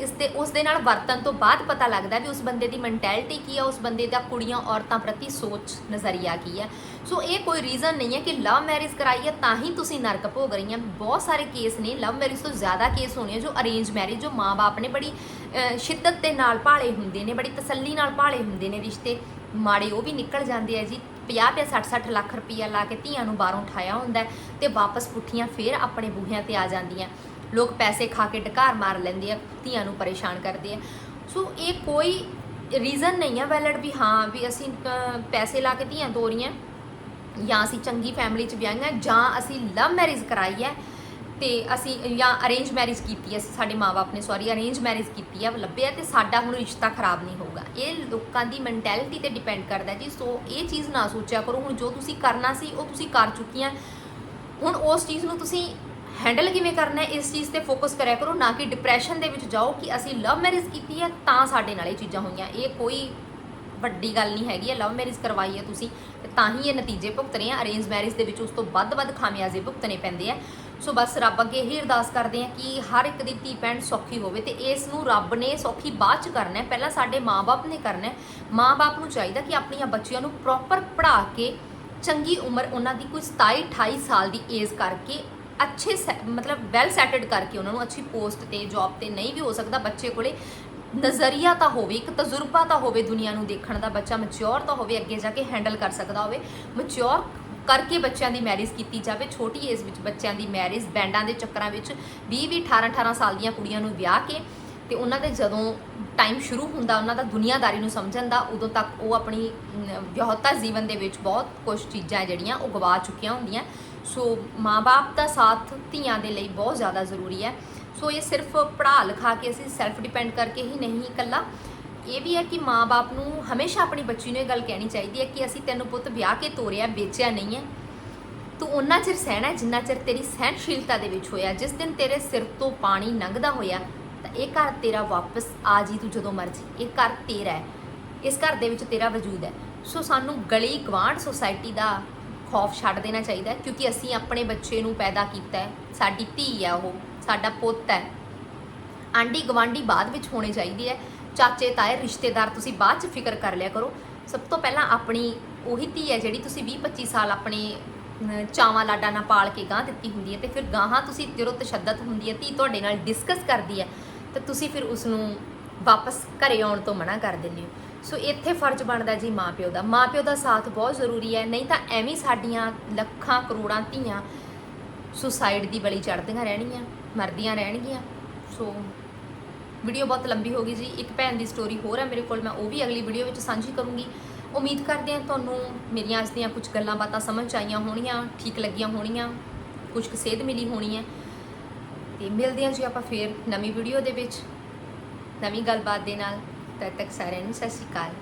A: ਇਸ ਦੇ, ਉਸ ਦੇ ਨਾਲ ਵਰਤਨ ਤੋਂ ਬਾਅਦ ਪਤਾ ਲੱਗਦਾ ਵੀ ਉਸ ਬੰਦੇ ਦੀ ਮੈਂਟੈਲਿਟੀ ਕੀ ਹੈ, ਉਸ ਬੰਦੇ ਦਾ ਕੁੜੀਆਂ ਔਰਤਾਂ ਪ੍ਰਤੀ ਸੋਚ ਨਜ਼ਰੀਆ ਕੀ ਹੈ। ਸੋ ਇਹ ਕੋਈ ਰੀਜ਼ਨ ਨਹੀਂ ਹੈ ਕਿ ਲਵ ਮੈਰਿਜ ਕਰਾਈ ਹੈ, ਤਾਂ ਹੀ ਤੁਸੀਂ ਨਰਕ ਭੋਗ ਰਹੀਆਂ ਬਹੁਤ ਸਾਰੇ ਕੇਸ ਨੇ ਲਵ ਮੈਰਿਜ ਤੋਂ ਜ਼ਿਆਦਾ ਕੇਸ ਹੋਣੇ ਆ ਜੋ ਅਰੇਂਜ ਮੈਰਿਜ ਜੋ ਮਾਂ-ਬਾਪ ਨੇ ਬੜੀ ਸ਼ਿੱਦਤ ਦੇ ਨਾਲ ਭਾਲੇ ਹੁੰਦੇ ਨੇ, ਬੜੀ ਤਸੱਲੀ ਨਾਲ ਭਾਲੇ ਹੁੰਦੇ ਨੇ ਰਿਸ਼ਤੇ। ਮਾੜੇ ਉਹ ਵੀ ਨਿਕਲ ਜਾਂਦੇ ਆ ਜੀ 50 50 60 60 ਲੱਖ ਰੁਪਈਆ ਲਾ ਕੇ ਧੀਆਂ ਨੂੰ ਬਾਹਰੋਂ ਉਠਾਇਆ ਹੁੰਦਾ ਹੈ ਤੇ ਵਾਪਸ ਪੁੱਠੀਆਂ ਫੇਰ ਆਪਣੇ ਬੂਹਿਆਂ ਤੇ ਆ ਜਾਂਦੀਆਂ। ਲੋਕ ਪੈਸੇ ਖਾ ਕੇ ਢਕਾਰ ਮਾਰ ਲੈਂਦੇ ਆ, ਧੀਆਂ ਨੂੰ ਪਰੇਸ਼ਾਨ ਕਰਦੇ ਆ। ਸੋ ਇਹ ਕੋਈ ਰੀਜ਼ਨ ਨਹੀਂ ਆ ਵੈਲਿਡ ਵੀ ਹਾਂ ਵੀ ਅਸੀਂ ਪੈਸੇ ਲਾ ਕੇ ਧੀਆਂ ਤੋਰੀਆਂ ਜਾਂ ਅਸੀਂ ਚੰਗੀ ਫੈਮਿਲੀ 'ਚ ਵਿਆਹੀਆਂ, ਜਾਂ ਅਸੀਂ ਲਵ ਮੈਰਿਜ ਕਰਾਈ ਹੈ, ਤੇ ਅਸੀਂ, ਜਾਂ ਅਰੇਂਜ ਮੈਰਿਜ ਕੀਤੀ ਹੈ ਸਾਡੇ ਮਾਪੇ ਨੇ ਸੌਰੀ ਅਰੇਂਜ ਮੈਰਿਜ ਕੀਤੀ ਹੈ, ਲੱਭਿਆ, ਤੇ ਸਾਡਾ ਹੁਣ ਰਿਸ਼ਤਾ ਖਰਾਬ ਨਹੀਂ ਹੋਊਗਾ। ਇਹ ਲੋਕਾਂ ਦੀ ਮੈਂਟੈਲਿਟੀ ਤੇ ਡਿਪੈਂਡ ਕਰਦਾ ਜੀ, ਸੋ ਇਹ ਚੀਜ਼ ਨਾ ਸੋਚਿਆ ਕਰੋ, ਹੁਣ ਜੋ ਤੁਸੀਂ ਕਰਨਾ ਸੀ, ਉਹ ਤੁਸੀਂ ਕਰ ਚੁੱਕੀਆਂ ਹੁਣ ਉਸ ਚੀਜ਼ ਨੂੰ ਤੁਸੀਂ ਹੈਂਡਲ ਕਿਵੇਂ ਕਰਨਾ ਹੈ, ਇਸ ਚੀਜ਼ ਤੇ ਫੋਕਸ ਕਰਿਆ ਕਰੋ, ਨਾ ਕਿ ਡਿਪਰੈਸ਼ਨ ਦੇ ਵਿੱਚ ਜਾਓ ਕਿ ਅਸੀਂ ਲਵ ਮੈਰਿਜ ਕੀਤੀ ਹੈ ਤਾਂ ਸਾਡੇ ਨਾਲ ਇਹ ਚੀਜ਼ਾਂ ਹੋਈਆਂ। ਇਹ ਕੋਈ ਵੱਡੀ ਗੱਲ ਨਹੀਂ ਹੈਗੀ ਹੈ ਲਵ ਮੈਰਿਜ ਕਰਵਾਈ ਹੈ ਤੁਸੀਂ ਤੇ ਤਾਂ ਹੀ ਇਹ ਨਤੀਜੇ ਭੁਗਤ ਰਹੇ ਆ ਅਰੇਂਜ ਮੈਰਿਜ ਦੇ ਵਿੱਚ ਉਸ ਤੋਂ ਵੱਧ-ਵੱਧ ਖਾਮਿਆਜ਼ੇ ਭੁਗਤਣੇ ਪੈਂਦੇ ਆ। ਸੋ ਬਸ ਰੱਬ ਅੱਗੇ ਇਹੀ ਅਰਦਾਸ ਕਰਦੇ ਆ ਕਿ ਹਰ ਇੱਕ ਦੀ ਧੀ ਭੈਣ ਸੌਖੀ ਹੋਵੇ ਤੇ ਇਸ ਨੂੰ ਰੱਬ ਨੇ ਸੌਖੀ ਬਾਅਦ ਚ ਕਰਨਾ ਹੈ। ਪਹਿਲਾਂ ਸਾਡੇ ਮਾਪੇ ਨੇ ਕਰਨਾ ਹੈ। ਮਾਪੇ ਨੂੰ ਚਾਹੀਦਾ ਕਿ ਆਪਣੀਆਂ ਬੱਚੀਆਂ ਨੂੰ ਪ੍ਰੋਪਰ ਪੜ੍ਹਾ ਕੇ ਚੰਗੀ ਉਮਰ ਉਹਨਾਂ ਦੀ ਕੋਈ 27 28 ਸਾਲ ਦੀ ਏਜ ਕਰਕੇ ਅੱਛੇ ਸੈ- ਮਤਲਬ ਵੈਲ ਸੈਟਲਡ ਕਰਕੇ ਉਹਨਾਂ ਨੂੰ ਅੱਛੀ ਪੋਸਟ ਤੇ ਜੌਬ ਤੇ ਨਹੀਂ ਵੀ ਹੋ ਸਕਦਾ ਬੱਚੇ ਕੋਲੇ। ਨਜ਼ਰੀਆ ਤਾਂ ਹੋਵੇ ਇੱਕ ਤਜਰਬਾ ਤਾਂ ਹੋਵੇ ਦੁਨੀਆ ਨੂੰ ਦੇਖਣ ਦਾ ਬੱਚਾ ਮੈਚੁਰ ਤਾਂ ਹੋਵੇ ਅੱਗੇ ਜਾ ਕੇ ਹੈਂਡਲ ਕਰ ਸਕਦਾ ਹੋਵੇ। ਮੈਚੁਰ ਕਰਕੇ ਬੱਚਿਆਂ ਦੀ ਮੈਰਿਜ ਕੀਤੀ ਜਾਵੇ ਛੋਟੀ ਏਜ ਵਿੱਚ ਬੱਚਿਆਂ ਦੀ ਮੈਰਿਜ ਬੈਂਡਾਂ ਦੇ ਚੱਕਰਾਂ ਵਿੱਚ 20 20 18 18 ਸਾਲ ਦੀਆਂ ਕੁੜੀਆਂ ਨੂੰ ਵਿਆਹ ਕੇ ਤੇ ਉਹਨਾਂ ਦੇ ਜਦੋਂ ਟਾਈਮ ਸ਼ੁਰੂ ਹੁੰਦਾ ਉਹਨਾਂ ਦਾ ਦੁਨੀਆਦਾਰੀ ਨੂੰ ਸਮਝਣ ਦਾ ਉਦੋਂ ਤੱਕ ਉਹ ਆਪਣੀ ਅਮ, ਵਿਆਹੁਤਾ ਜੀਵਨ ਦੇ ਵਿੱਚ ਬਹੁਤ ਕੁਝ ਚੀਜ਼ਾਂ ਜਿਹੜੀਆਂ ਉਹ ਗਵਾ ਚੁੱਕੀਆਂ ਹੁੰਦੀਆਂ। ਸੋ ਮਾਪੇ ਦਾ ਸਾਥ ਧੀਆਂ ਦੇ ਲਈ ਬਹੁਤ ਜ਼ਿਆਦਾ ਜ਼ਰੂਰੀ ਹੈ। ਸੋ ਇਹ ਸਿਰਫ ਪੜ੍ਹਾ ਲਿਖਾ ਕੇ ਅਸੀਂ ਸੈਲਫ ਡਿਪੈਂਡ ਕਰਕੇ ਹੀ ਨਹੀਂ ਇਕੱਲਾ। ਇਹ ਵੀ ਹੈ ਕਿ ਮਾਪੇ ਨੂੰ ਹਮੇਸ਼ਾ ਆਪਣੀ ਬੱਚੀ ਨੂੰ ਇਹ ਗੱਲ ਕਹਿਣੀ ਚਾਹੀਦੀ ਹੈ ਕਿ ਅਸੀਂ ਤੈਨੂੰ ਪੁੱਤ ਵਿਆਹ ਕੇ ਤੋਰਿਆ, ਵੇਚਿਆ ਨਹੀਂ ਹੈ। ਤੂੰ ਉਹਨਾਂ ਚਿਰ ਸਹਿਣਾ ਜਿੰਨਾ ਚਿਰ ਤੇਰੀ ਸਹਿਣਸ਼ੀਲਤਾ ਦੇ ਵਿੱਚ ਹੋਇਆ। ਜਿਸ ਦਿਨ ਤੇਰੇ ਸਿਰ ਤੋਂ ਪਾਣੀ ਲੰਘਦਾ ਹੋਇਆ, ਤਾਂ ਇਹ ਘਰ ਤੇਰਾ ਵਾਪਸ ਆ ਜੀ ਤੂੰ ਜਦੋਂ ਮਰਜ਼ੀ। ਇਹ ਘਰ ਤੇਰਾ ਹੈ। ਇਸ ਘਰ ਦੇ ਵਿੱਚ ਤੇਰਾ ਵਜੂਦ ਹੈ। ਸੋ ਸਾਨੂੰ ਗਲੀ ਗਵਾਂਢ ਸੋਸਾਇਟੀ ਦਾ ਖੌਫ ਛੱਡ ਦੇਣਾ ਚਾਹੀਦਾ ਕਿਉਂਕਿ ਅਸੀਂ ਆਪਣੇ ਬੱਚੇ ਨੂੰ ਪੈਦਾ ਕੀਤਾ ਹੈ, ਸਾਡੀ ਧੀ ਹੈ ਉਹ, ਸਾਡਾ ਪੁੱਤ ਹੈ। ਆਂਡੀ ਗਵਾਂਡੀ ਬਾਅਦ ਵਿੱਚ ਹੋਣੇ ਚਾਹੀਦੀ ਹੈ। ਚਾਚੇ, ਤਾਏ, ਰਿਸ਼ਤੇਦਾਰ, ਤੁਸੀਂ ਬਾਅਦ ਚ ਫਿਕਰ ਕਰ ਲਿਆ ਕਰੋ। ਸਭ ਤੋਂ ਪਹਿਲਾਂ ਆਪਣੀ ਉਹੀ ਧੀ ਹੈ ਜਿਹੜੀ ਤੁਸੀਂ 20 25 ਸਾਲ ਆਪਣੇ ਚਾਵਾਂ ਲਾਡਾਂ ਨਾਲ ਪਾਲ ਕੇ ਗਾਂ ਦਿੱਤੀ ਹੁੰਦੀ ਹੈ ਤੇ ਫਿਰ ਗਾਹਾਂ ਤੁਸੀਂ ਜਦੋਂ ਤਸ਼ੱਦਦ ਹੁੰਦੀ ਹੈ, ਧੀ ਤੁਹਾਡੇ ਨਾਲ ਡਿਸਕਸ ਕਰਦੀ ਹੈ, ਤਾਂ ਤੁਸੀਂ ਫਿਰ ਉਸ ਨੂੰ ਵਾਪਸ ਘਰੇ ਆਉਣ ਤੋਂ ਮਨਾ ਕਰ ਦਿੰਦੇ ਹੋ। ਸੋ ਇੱਥੇ ਫਰਜ਼ ਬਣਦਾ ਜੀ ਮਾਪਿਓ ਦਾ। ਮਾਪਿਓ ਦਾ ਸਾਥ ਬਹੁਤ ਜ਼ਰੂਰੀ ਹੈ। ਨਹੀਂ ਤਾਂ ਐਵੇਂ ਸਾਡੀਆਂ ਲੱਖਾਂ, ਕਰੋੜਾਂ ਧੀਆਂ ਸੁਸਾਈਡ ਦੀ ਬਲੀ ਚੜ੍ਹਦੀਆਂ ਰਹਿਣਗੀਆਂ, ਮਰਦੀਆਂ ਰਹਿਣਗੀਆਂ। ਸੋ ਵੀਡੀਓ ਬਹੁਤ ਲੰਬੀ ਹੋ ਗਈ ਜੀ। ਇੱਕ ਭੈਣ ਦੀ ਸਟੋਰੀ ਹੋਰ ਹੈ ਮੇਰੇ ਕੋਲ, ਮੈਂ ਉਹ ਵੀ ਅਗਲੀ ਵੀਡੀਓ ਵਿੱਚ ਸਾਂਝੀ ਕਰੂੰਗੀ। ਉਮੀਦ ਕਰਦੇ ਹਾਂ ਤੁਹਾਨੂੰ ਮੇਰੀਆਂ ਅੱਜ ਦੀਆਂ ਕੁਝ ਗੱਲਾਂ ਬਾਤਾਂ ਸਮਝ ਆਈਆਂ ਹੋਣੀਆਂ ਠੀਕ ਲੱਗੀਆਂ ਹੋਣੀਆਂ ਕੁਝ ਕੁ ਸੇਧ ਮਿਲੀ ਹੋਣੀ ਹੈ। ਤੇ ਮਿਲਦੇ ਹਾਂ ਜੀ ਆਪਾਂ ਫੇਰ ਨਵੀਂ ਵੀਡੀਓ ਦੇ ਵਿੱਚ, ਨਵੀਂ ਗੱਲਬਾਤ ਦੇ ਨਾਲ। ਤਦ ਤੱਕ ਸਾਰਿਆਂ ਨੂੰ ਸਤਿ ਸ਼੍ਰੀ ਅਕਾਲ।